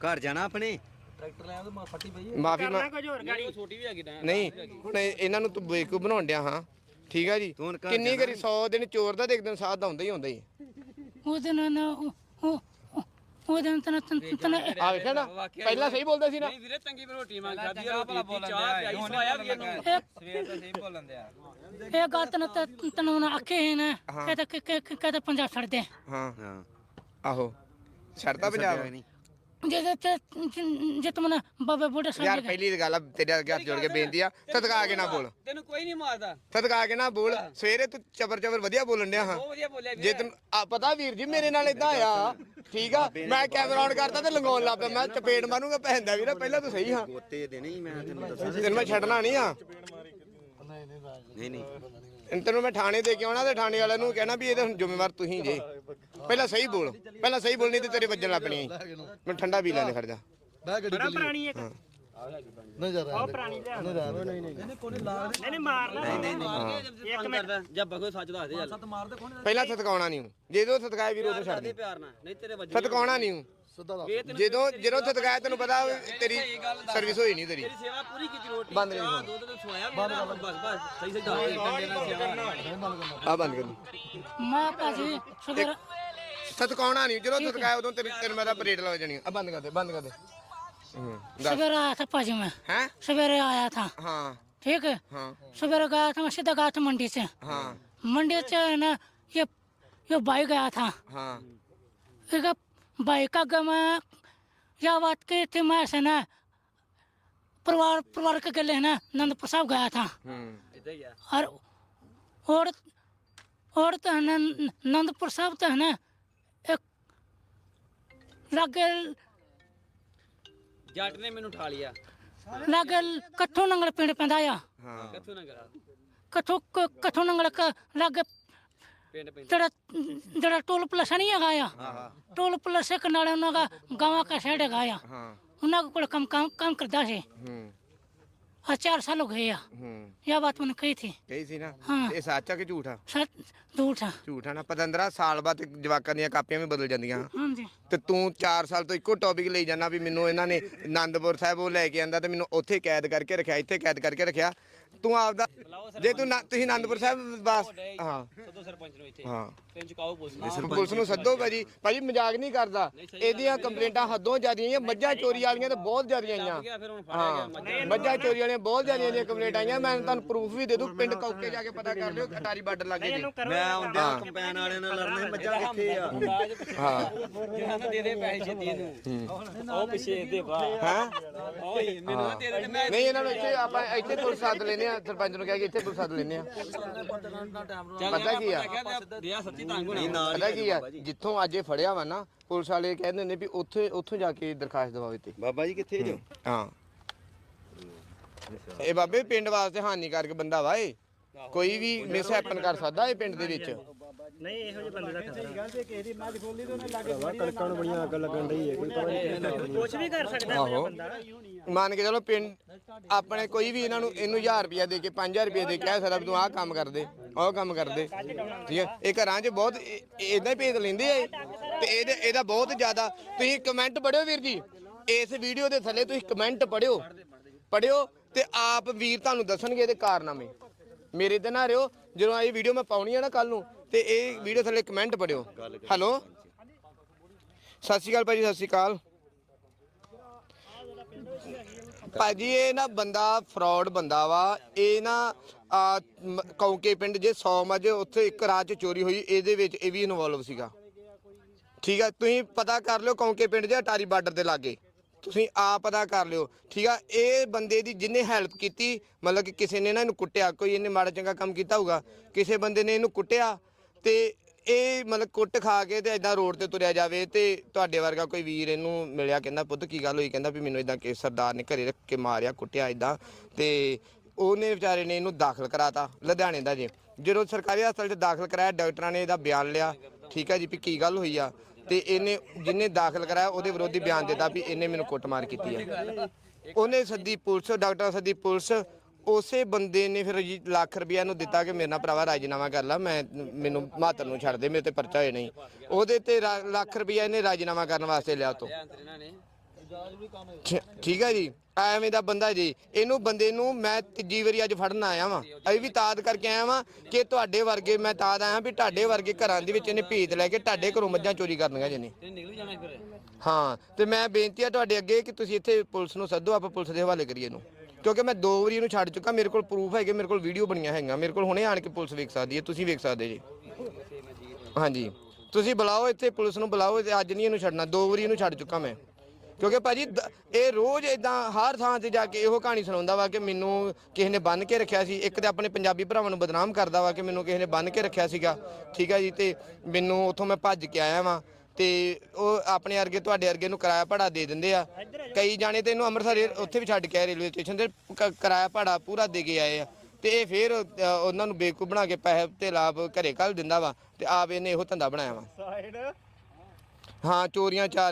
ਘਰ ਜਾਣਾ ਆਪਣੇ? ਟਰੈਕਟਰ ਲੈ ਆ ਫੱਟੀ ਪਈ ਮਾਫੀ ਕਰਨਾ ਕੁਝ ਹੋਰ ਗਾੜੀ। ਛੋਟੀ ਵੀ ਹੈਗੀ ਨਾ। ਨਹੀਂ ਹੁਣ ਇਹ- ਇਹਨਾਂ ਨੂੰ ਤੂੰ ਬੇਵਕੂਫ ਬਣਾਉਣ ਡਿਆ ਹਾਂ। ਠੀਕ ਆ ਜੀ? ਤੂੰ ਹੁਣ ਘਰ ਕਿੰਨੀ ਕਰੀ 100 ਦਿਨ ਚੋਰ ਦਾ ਤੇ ਇੱਕ ਦਿਨ ਸਾਥ ਦਾ ਹੁੰਦਾ ਹੀ ਹੁੰਦਾ ਹੀ। ਉਹਦੇ ਨਾਲ ਨਾ ਉਹ ਉਹ- ਨਾਲ ਤਨ ਤਨ ਤਨ ਆ ਵੇਖਿਆ ਨਾ ਪਹਿਲਾਂ ਸਹੀ ਬੋਲਦਾ ਸੀ ਨਾ। ਨਹੀਂ ਵੀਰੇ ਚੰਗੀ ਵੀ ਰੋਟੀ ਮੰਗ ਖਾਦੀ ਆ ਰੋਟੀ ਚਾਹ ਪਿਆਈ ਸਵਾਇਆ ਵੀ ਇਹਨੂੰ। ਸਵੇਰ ਤੋਂ ਸਹੀ ਬੋਲਣ ਦਿਆ ਇਹ ਗੱਲ ਤਨ ਤਨ ਨਾ ਆਖੇ ਹੈ ਨਾ ਕਹਿੰਦਾ ਕਿ ਕਿ ਕਹਿੰਦਾ ਪੰਜਾਬ ਛੱਡ ਦੇ। ਹਾਂ। ਹਾਂ ਆਹੋ ਛੱਡਦਾ ਪੰਜਾਬ। ਨਹੀਂ। ਜੇ ਤੇ ਜੇ ਤੁਮ ਨਾ ਬਾਬਾ ਬੁੱਢਾ ਯਾਰ ਸਾਹਿਬ ਪਹਿਲੀ ਦੀ ਗੱਲ ਆ ਤੇਰੇ ਅੱਗੇ ਹੱਥ ਜੋੜ ਕੇ ਬੇਨਤੀ ਆ ਸਦਕਾ ਕੇ ਨਾ ਬੋਲ। ਤੈਨੂੰ ਕੋਈ ਨਹੀਂ ਮਾਰਦਾ। ਸਦਕਾ ਕੇ ਨਾ ਬੋਲ ਸਵੇਰੇ ਤੂੰ ਚਬਰ ਚਬਰ ਵਧੀਆ ਬੋਲਣ ਡਿਆ ਹਾਂ। ਬਹੁਤ ਵਧੀਆ ਬੋਲਿਆ ਜੇ ਵੀਰੇ ਤੈਨੂੰ ਆ ਪਤਾ ਵੀਰ ਜੀ ਮੇਰੇ ਨਾਲ ਇਦਾਂ ਆ ਠੀਕ ਆ ਮੈਂ ਕੈਮਰਾ ਆਨ ਕਰਤਾ ਤੇ ਲੰਗਾਉਣ ਲੱਗ ਪਿਆ ਮੈਂ ਚਪੇੜ ਮਾਰੂੰਗਾ ਪੈਂਦਾ ਵੀਰ ਪਹਿਲਾਂ ਤੂੰ ਸਹੀ ਹਾਂ। ਗੋਤੇ ਦੇ ਨਹੀਂ ਮੈਂ ਤੈਨੂੰ ਦੱਸਾਂ ਤੈਨੂੰ ਮੈਂ ਛੱਡਣਾ ਨਹੀਂ ਆ। ਨਹੀਂ ਨਹੀਂ। ਤੈਨੂੰ ਮੈਂ ਥਾਣੇ ਦੇ ਕੇ ਆਉਣਾ ਤੇ ਥਾਣੇ ਵਾਲਿਆਂ ਨੂੰ ਕਹਿਣਾ ਵੀ ਇਹਦੇ ਹੁਣ ਜ਼ਿੰਮੇਵਾਰ ਤੁਸੀਂ ਜੇ। ਪਹਿਲਾਂ ਸਹੀ ਬੋਲ। ਪਹਿਲਾਂ ਸਹੀ ਬੋਲਣੀ ਤੇ ਤੇਰੇ ਵੱਜਣ ਲੱਪਣੀ ਮੈਂ ਠੰਡਾ ਪੀ ਲੈਣੇ ਖੜ ਜਾ। ਬੜਾ ਪੁਰਾਣੀ ਇੱਕ। ਨਹੀਂ ਜਾ ਉਹ ਪੁਰਾਣੀ ਲਿਆ। ਨਹੀਂ ਨਹੀਂ ਨਹੀਂ ਨਹੀਂ। ਮਾਰਨਾ ਨਹੀਂ ਨਹੀਂ ਇੱਕ ਮਿੰਟ। ਜਦ ਬਗੋ ਸੱਚ ਦੱਸ ਦੇ ਚੱਲ ਪਹਿਲਾਂ ਸਤਕਾਉਣਾ ਨਹੀਂ ਜਦੋਂ ਸਤਕਾਇਆ ਵੀਰ ਉਦੋਂ ਛੱਡ ਦੇ। ਦੇ ਪਿਆਰ ਨਾਲ। ਨਹੀਂ ਤੇਰੇ ਵੱਜੇ ਸਤਕਾਉਣਾ ਨਹੀਂ ਸਿੱਧਾ ਦੱਸ ਇਹ ਤੈਨੂੰ ਜਦੋਂ ਜਦੋਂ ਸਤਕਾਇਆ ਤੈਨੂੰ ਪਤਾ ਤੇਰੀ ਸਰਵਿਸ ਹੋਈ ਨਹੀਂ ਤੇਰੀ ਤੇਰੀ ਸੇਵਾ ਪੂਰੀ ਕੀਤੀ ਰੋਟੀ ਬੰਦ ਨਹੀਂ ਚਾਹ ਦੁੱਧ ਤੇ ਸਵਾਇਆ ਵੀ ਨਾ ਬਸ ਬਸ ਸਹੀ ਸਹੀ ਦੱਸ ਦੇ ਕੰਡੇ ਨਾਲ ਸੇਵਾ ਆ ਬੰਦ ਕਰ ਦੀ ਮੈਂ ਭਾਜੀ ਸਵੇਰ ਸਤਕਾਉਣਾ ਨਹੀਂ ਜਦੋਂ ਸਤਕਾਇਆ ਉਦੋਂ ਤੇਰੀ ਤੇਰੇ ਮੇਰਾ ਪਰੇਡ ਲੱਗ ਜਾਣੀ ਆ ਬੰਦ ਕਰ ਦੇ ਬੰਦ ਕਰ ਦੇ ਹੂੰ ਦੱਸ सवेरे आया था पाजी में ਹੈ सवेरे आया था ਹਾਂ ठीक है ਹਾਂ सवेरे गया था मैं सीधा गया था मंडी से ਹਾਂ मंडी से ना ये ये भाई गया था ਹਾਂ एक भाई का गम या बात की थी मैं से ना परिवार परिवार के गले ना नंद प्रसाद गया था ਹੂੰ ਇਦਾਂ ਹੀ ਆ और और और तो है ना नंदपुर साहब तो है ना एक लागे ਜੱਟ ਨੇ ਮੈਨੂੰ ਠਾ ਲਿਆ लागे कट्ठो नंगल पिंड पैंदा आ ਹਾਂ ਕਿੱਥੋਂ ਨਾ ਕਰਾ कट्ठो कट्ठो नंगल का लागे ਜਿਹੜਾ ਜਿਹੜਾ ਟੋਲ ਪਲਸ ਨਹੀਂ ਹੈਗਾ ਆ। ਟੋਲ ਪਲਸ ਇੱਕ ਨਾਲ ਉਹਨਾਂ ਦਾ ਗਾਵਾਂ ਕਾ ਸਾਈਡ ਹੈਗਾ ਆ। ਹਾਂ। ਉਹਨਾਂ ਕੋਲ ਕੰਮ ਕੰਮ ਕੰਮ ਕਰਦਾ ਸੀ। ਹੂੰ। ਆ ਚਾਰ ਸਾਲ ਹੋ ਗਏ ਆ। ਹੂੰ। ਇਹ ਬਾਤ ਮੈਨੂੰ ਕਹੀ ਥੀ ਕਹੀ ਸੀ ਨਾ? ਹਾਂ। ਇਹ ਸੱਚ ਆ ਕਿ ਝੂਠ ਆ? ਸੱਚ ਝੂਠ ਆ। ਝੂਠ ਆ ਨਾ। ਸਾਲ ਬਾਅਦ ਜਵਾਕਾਂ ਦੀਆਂ ਕਾਪੀਆਂ ਵੀ ਬਦਲ ਜਾਂਦੀਆਂ। ਹਾਂਜੀ। ਤੇ ਤੂੰ 4 ਸਾਲ ਤੋਂ ਇੱਕੋ ਟੌਪਿਕ ਲਈ ਜਾਣਾ ਵੀ ਮੈਨੂੰ ਇਹਨਾਂ ਨੇ ਆਨੰਦਪੁਰ ਸਾਹਿਬ ਉਹ ਲੈ ਕੇ ਆਂਦਾ ਤੇ ਮੈਨੂੰ ਉੱਥੇ ਕੈਦ ਕਰਕੇ ਰੱਖਿਆ ਇੱਥੇ ਕੈਦ ਕਰਕੇ ਰੱਖਿਆ। ਤੂੰ ਆਪਦਾ ਜੇ ਤੂੰ ਨਾ- ਤੁਸੀਂ ਆਨੰਦਪੁਰ ਸਾਹਿਬ ਬਸ ਹਾਂ। ਸਦੋ ਸਰਪੰਚ ਨੂੰ ਇੱਥੇ ਹਾਂ। ਪਿੰਡ ਚੁਕਾਓ ਪੁਲਿਸ ਪੁਲਿਸ ਨੂੰ ਸੱਦੋ ਭਾਜੀ। ਭਾਜੀ ਮਜ਼ਾਕ ਨਹੀਂ ਕਰਦਾ। ਇਹਦੀਆਂ ਕੰਪਲੇਂਟਾਂ ਹੱਦੋਂ ਜ਼ਿਆਦੀਆਂ ਆਈਆਂ ਮੱਝਾਂ ਚੋਰੀ ਵਾਲੀਆਂ ਤੇ ਬਹੁਤ ਜ਼ਿਆਦੀਆਂ ਆਈਆਂ। ਫਿਰ ਹੁਣ ਫੜਿਆ ਗਿਆ ਹਾਂ। ਮੱਝਾਂ। ਚੋਰੀ ਵਾਲੀਆਂ ਬਹੁਤ ਜ਼ਿਆਦੀਆਂ ਦੀਆਂ ਕੰਪਲੇਂਟਾਂ ਆਈਆਂ। ਮੈਂ ਤੁਹਾਨੂੰ ਪ੍ਰੂਫ ਵੀ ਦੇ ਦੂੰ। ਪਿੰਡ ਕੌਕੇ ਜਾ ਕੇ ਪਤਾ ਕਰ ਲਿਓ ਅਟਾਰੀ ਬਾਰਡਰ ਲੱਗੇ ਜੀ। ਮੈਂ ਆਉਂਦਿਆਂ ਕੰਪੈਨ ਵਾਲਿਆਂ ਨਾਲ ਲੜਨੇ ਮੱਝਾਂ ਕਿੱਥੇ ਆ? ਹਾਂ ਜਿਹੜਾ ਨਾ ਦੇ ਦੇ ਪੈਸੇ ਛੇਤੀ ਇਹਨੂੰ ਉਹ ਪਿੱਛੇ ਇਹਦੇ ਬਾ ਹਾਂ। ਓਏ ਮੈਨੂੰ ਨਾ ਦੇ ਦੇ ਮੈਂ ਨਹੀਂ ਇਹਨਾਂ ਨੂੰ ਇੱਥੇ ਆਪਾਂ ਇੱਥੇ ਪੁਲਿਸ ਸੱਦ ਲੈਨੇ ਆ ਸਰਪੰਚ ਨੂੰ ਕਹਿ ਕੇ ਇੱਥੇ ਪੁਲਿਸ ਸੱਦ ਲੈਨੇ ਆ ਪਤਾ ਕੀ ਆ? ਦਿਆ ਸੱਚੀ ਤੰਗ ਹੋਣਾ। ਨਾਲ ਪਤਾ ਕੀ ਆ? ਜਿੱਥੋਂ ਅੱਜ ਇਹ ਫੜਿਆ ਵਾ ਨਾ ਪੁਲਿਸ ਵਾਲੇ ਕਹਿੰਦੇ ਨੇ ਵੀ ਉੱਥੇ ਉੱਥੋਂ ਜਾ ਕੇ ਦਰਖਾਸਤ ਦਵਾਓ ਤੇ ਬਾਬਾ ਜੀ ਕਿੱਥੇ ਜੋ? ਹਾਂ ਇਹ ਬਾਬੇ ਪਿੰਡ ਵਾਸਤੇ ਹਾਨੀਕਾਰਕ ਬੰਦਾ ਵਾ ਇਹ। ਕੋਈ ਵੀ ਮਿਸ ਹੈਪਨ ਕਰ ਸਕਦਾ ਇਹ ਪਿੰਡ ਦੇ ਵਿੱਚ। ਨਹੀਂ ਇਹੋ ਜਿਹੇ ਬੰਦੇ ਦਾ ਖਤਰਾ। ਗੱਲ ਤੇ ਕਿਸੇ ਦੀ ਮੱਝ ਖੋਲੀ ਤੇ ਉਹਨੇ ਲਾਗੇ ਕਣਕਾਂ ਨੂੰ ਬੜੀਆਂ ਅੱਗ ਲੱਗਣ ਡਈ ਹੈ ਕੋਈ ਪਤਾ ਨਹੀਂ ਕੁਝ ਵੀ ਕਰ ਸਕਦਾ ਆਹੋ। ਬੰਦਾ। ਮੰਨ ਕੇ ਚਲੋ ਪਿੰਡ ਆਪਣੇ ਕੋਈ ਵੀ ਇਹਨਾਂ ਨੂੰ ਇਹਨੂੰ 1000 ਰੁਪਿਆ ਦੇ ਕੇ 5000 ਰੁਪਿਆ ਦੇ ਕੇ ਵੀ ਤੂੰ ਆਹ ਕੰਮ ਕਰ ਦੇ ਉਹ ਕੰਮ ਕਰ ਦੇ ਠੀਕ ਹੈ? ਇਹ ਘਰਾਂ 'ਚ ਬਹੁਤ ਇਦਾਂ ਹੀ ਭੇਜ ਲੈਂਦੇ ਆ ਇਹ। ਤੇ ਇਹਦੇ ਇਹਦਾ ਬਹੁਤ ਜ਼ਿਆਦਾ ਤੁਸੀਂ ਕਮੈਂਟ ਪੜਿਓ ਵੀਰ ਜੀ। ਇਸ ਵੀਡੀਓ ਦੇ ਥੱਲੇ ਤੁਸੀਂ ਕਮੈਂਟ ਪੜਿਓ ਪੜਿਓ ਤੇ ਆਪ ਵੀਰ ਤੁਹਾਨੂੰ ਦੱਸਣਗੇ ਇਹਦੇ ਕਾਰਨਾਮੇ। ਮੇਰੇ ਤੇ ਨਾ ਰਿਓ ਜਦੋਂ ਇਹ ਵੀਡੀਓ ਮੈਂ ਪਾਉਣੀ ਆ ਨਾ ਕੱਲ ਨੂੰ ਤੇ ਇਹ ਵੀਡੀਓ ਥੱਲੇ ਕਮੈਂਟ ਪੜਿਓ। ਹੈਲੋ ਸਤਿ ਸ਼੍ਰੀ ਅਕਾਲ ਭਾਜੀ, ਸਤਿ ਸ਼੍ਰੀ ਅਕਾਲ। ਭਾਜੀ, ਇਹ ਨਾ ਬੰਦਾ ਫਰਾਡ ਬੰਦਾ ਵਾ। ਇਹ ਨਾ ਕੌਂਕੇ ਪਿੰਡ ਜੇ 100 ਮੱਝ, ਉੱਥੇ ਇੱਕ ਰਾਤ ਚ ਚੋਰੀ ਹੋਈ, ਇਹਦੇ ਵਿੱਚ ਇਹ ਵੀ ਇਨਵੋਲਵ ਸੀਗਾ। ਠੀਕ ਆ, ਤੁਸੀਂ ਪਤਾ ਕਰ ਲਿਓ ਕੌਂਕੇ ਪਿੰਡ ਜੇ ਅਟਾਰੀ ਬਾਰਡਰ ਦੇ ਲਾਗੇ। ਤੁਸੀਂ ਆਪ ਪਤਾ ਕਰ ਲਿਓ। ਠੀਕ ਆ, ਇਹ ਬੰਦੇ ਦੀ ਜਿੰਨੇ ਹੈਲਪ ਕੀਤੀ, ਮਤਲਬ ਕਿ ਕਿਸੇ ਨੇ ਨਾ ਇਹਨੂੰ ਕੁੱਟਿਆ, ਕੋਈ ਇਹਨੇ ਮਾੜਾ ਚੰਗਾ ਕੰਮ ਕੀਤਾ ਹੋਊਗਾ, ਕਿਸੇ ਬੰਦੇ ਨੇ ਇਹਨੂੰ ਕੁੱਟਿਆ ਤੇ ਇਹ ਮਤਲਬ ਕੁੱਟ ਖਾ ਕੇ ਤੇ ਐਦਾਂ ਰੋਡ ਤੇ ਤੁਰਿਆ ਜਾਵੇ ਤੇ ਤੁਹਾਡੇ ਵਰਗਾ ਕੋਈ ਵੀਰ ਇਹਨੂੰ ਮਿਲਿਆ ਕਹਿੰਦਾ, ਪੁੱਤ ਕੀ ਗੱਲ ਹੋਈ? ਕਹਿੰਦਾ ਵੀ ਮੈਨੂੰ ਇਦਾਂ ਕਿ ਸਰਦਾਰ ਨੇ ਘਰੇ ਰੱਖ ਕੇ ਮਾਰਿਆ, ਕੁੱਟਿਆ ਇਦਾਂ ਤੇ ਉਹਨੇ ਵਿਚਾਰੇ ਨੇ ਇਹਨੂੰ ਦਾਖਲ ਕਰਾਤਾ ਲੁਧਿਆਣੇ ਦਾ ਜੀ। ਜਦੋਂ ਸਰਕਾਰੀ ਹਸਪਤਾਲ 'ਚ ਦਾਖਲ ਕਰਾਇਆ, ਡਾਕਟਰਾਂ ਨੇ ਇਹਦਾ ਬਿਆਨ ਲਿਆ, ਠੀਕ ਹੈ ਜੀ ਵੀ ਕੀ ਗੱਲ ਹੋਈ ਆ ਤੇ ਇਹਨੇ ਜਿਹਨੇ ਦਾਖਲ ਕਰਾਇਆ ਉਹਦੇ ਵਿਰੋਧੀ ਬਿਆਨ ਦਿੱਤਾ ਵੀ ਇਹਨੇ ਮੈਨੂੰ ਕੁੱਟਮਾਰ ਕੀਤੀ ਹੈ ਉਹਨੇ ਸੱਦੀ ਪੁਲਿਸ, ਡਾਕਟਰ ਸੱਦੀ ਪੁਲਿਸ ਉਸੇ ਬੰਦੇ ਨੇ ਫਿਰ ਜੀ ਲੱਖ ਰੁਪਇਆ ਨੂੰ ਦਿੱਤਾ ਕਿ ਮੇਰੇ ਨਾਲ ਭਰਾਵਾ ਰਾਜੀਨਾਮਾ ਕਰ ਲੈ ਮੈਂ ਮੈਨੂੰ ਮਾਤਰ ਨੂੰ ਛੱਡ ਦੇ ਮੇਰੇ ਤੇ ਪਰਚਾ ਹੋਏ ਨਹੀਂ। ਉਹਦੇ ਤੇ ਰਾ- ਲੱਖ ਰੁਪਇਆ ਇਹਨੇ ਰਾਜੀਨਾਮਾ ਕਰਨ ਵਾਸਤੇ ਲਿਆ ਤੋਂ ਠੀਕ ਹੈ ਜੀ ਐਵੇਂ ਦਾ ਬੰਦਾ ਜੀ। ਇਹਨੂੰ ਬੰਦੇ ਨੂੰ ਮੈਂ ਤੀਜੀ ਵਾਰੀ ਅੱਜ ਫੜਨ ਆਇਆ ਵਾਂ। ਅਸੀਂ ਵੀ ਤਾਦ ਕਰਕੇ ਆਇਆ ਵਾਂ ਕਿ ਤੁਹਾਡੇ ਵਰਗੇ ਮੈਂ ਤਾਦ ਆਇਆ ਵੀ ਤੁਹਾਡੇ ਵਰਗੇ ਘਰਾਂ ਦੇ ਵਿੱਚ ਇਹਨੇ ਭੇਤ ਲੈ ਕੇ ਤੁਹਾਡੇ ਘਰੋਂ ਮੱਝਾਂ ਚੋਰੀ ਕਰਨੀਆਂ ਜਿਹਨੇ। ਤੇ ਨਿਕਲ ਜਾਣਾ ਫਿਰ। ਹਾਂ ਤੇ ਮੈਂ ਬੇਨਤੀ ਆ ਤੁਹਾਡੇ ਅੱਗੇ ਕਿ ਤੁਸੀਂ ਇੱਥੇ ਪੁਲਿਸ ਨੂੰ ਸੱਦੋ ਆਪਾਂ ਪੁਲਿਸ ਦੇ ਹਵਾਲੇ ਕਰੀਏ ਇਹਨੂੰ। ਕਿਉਂਕਿ ਮੈਂ ਦੋ ਵਾਰੀ ਇਹਨੂੰ ਛੱਡ ਚੁੱਕਾ, ਮੇਰੇ ਕੋਲ ਪ੍ਰੂਫ ਹੈਗੇ, ਮੇਰੇ ਕੋਲ ਵੀਡੀਓ ਬਣੀਆਂ ਹੈਗੀਆਂ, ਮੇਰੇ ਕੋਲ ਹੁਣੇ ਆਣ ਕੇ ਪੁਲਿਸ ਵੇਖ ਸਕਦੀ ਹੈ, ਤੁਸੀਂ ਵੇਖ ਸਕਦੇ ਜੀ। ਹਾਂਜੀ। ਤੁਸੀਂ ਬੁਲਾਓ ਇੱਥੇ, ਪੁਲਿਸ ਨੂੰ ਬੁਲਾਓ ਤੇ ਅੱਜ ਨਹੀਂ ਇਹਨੂੰ ਛੱਡਣਾ, ਦੋ ਵਾਰੀ ਇਹਨੂੰ ਛੱਡ ਚੁੱਕਾ ਮੈਂ। ਕਿਉਂਕਿ ਭਾਜੀ, ਦ- ਇਹ ਰੋਜ਼ ਇਦਾਂ ਹਰ ਥਾਂ ਤੇ ਜਾ ਕੇ ਇਹੋ ਕਹਾਣੀ ਸੁਣਾਉਂਦਾ ਵਾ ਕਿ ਮੈਨੂੰ ਕਿਸੇ ਨੇ ਬੰਨ ਕੇ ਰੱਖਿਆ ਸੀ। ਇੱਕ ਤੇ ਆਪਣੇ ਪੰਜਾਬੀ ਭਰਾਵਾਂ ਨੂੰ ਬਦਨਾਮ ਕਰਦਾ ਵਾ ਕਿ ਮੈਨੂੰ ਕਿਸੇ ਨੇ ਬੰਨ ਕੇ ਰੱਖਿਆ ਸੀਗਾ, ਠੀਕ ਹੈ ਜੀ, ਤੇ ਮੈਨੂੰ ਉੱਥੋਂ ਮੈਂ ਭੱਜ ਕੇ ਆਇਆ ਵਾਂ। ਤੇ ਉਹ ਆਪਣੇ ਅਰਗੇ ਤੁਹਾਡੇ ਅਰਗੇ ਨੂੰ ਕਿਰਾਇਆ ਭਾੜਾ ਦੇ ਦਿੰਦੇ ਆ। ਕਈ ਜਾਣੇ ਤੇ ਇਹਨੂੰ ਅੰਮ੍ਰਿਤਸਰ ਉੱਥੇ ਵੀ ਛੱਡ ਕੇ ਆਏ ਰੇਲਵੇ ਸਟੇਸ਼ਨ ਤੇ ਕ- ਕਿਰਾਇਆ ਭਾੜਾ ਪੂਰਾ ਦੇ ਕੇ ਆਏ ਆ। ਤੇ ਇਹ ਫੇਰ ਅ, ਉਹਨਾਂ ਨੂੰ ਬੇਵਕੂਫ ਬਣਾ ਕੇ ਪੈਸੇ ਤੇ ਲਾਭ ਘਰੇ ਕੱਲ ਦਿੰਦਾ ਵਾ ਤੇ ਆਪ ਇਹਨੇ ਇਹੋ ਧੰਦਾ ਬਣਾਇਆ ਵਾ। ਹਾਂ ਚੋਰੀਆਂ ਚਾਰ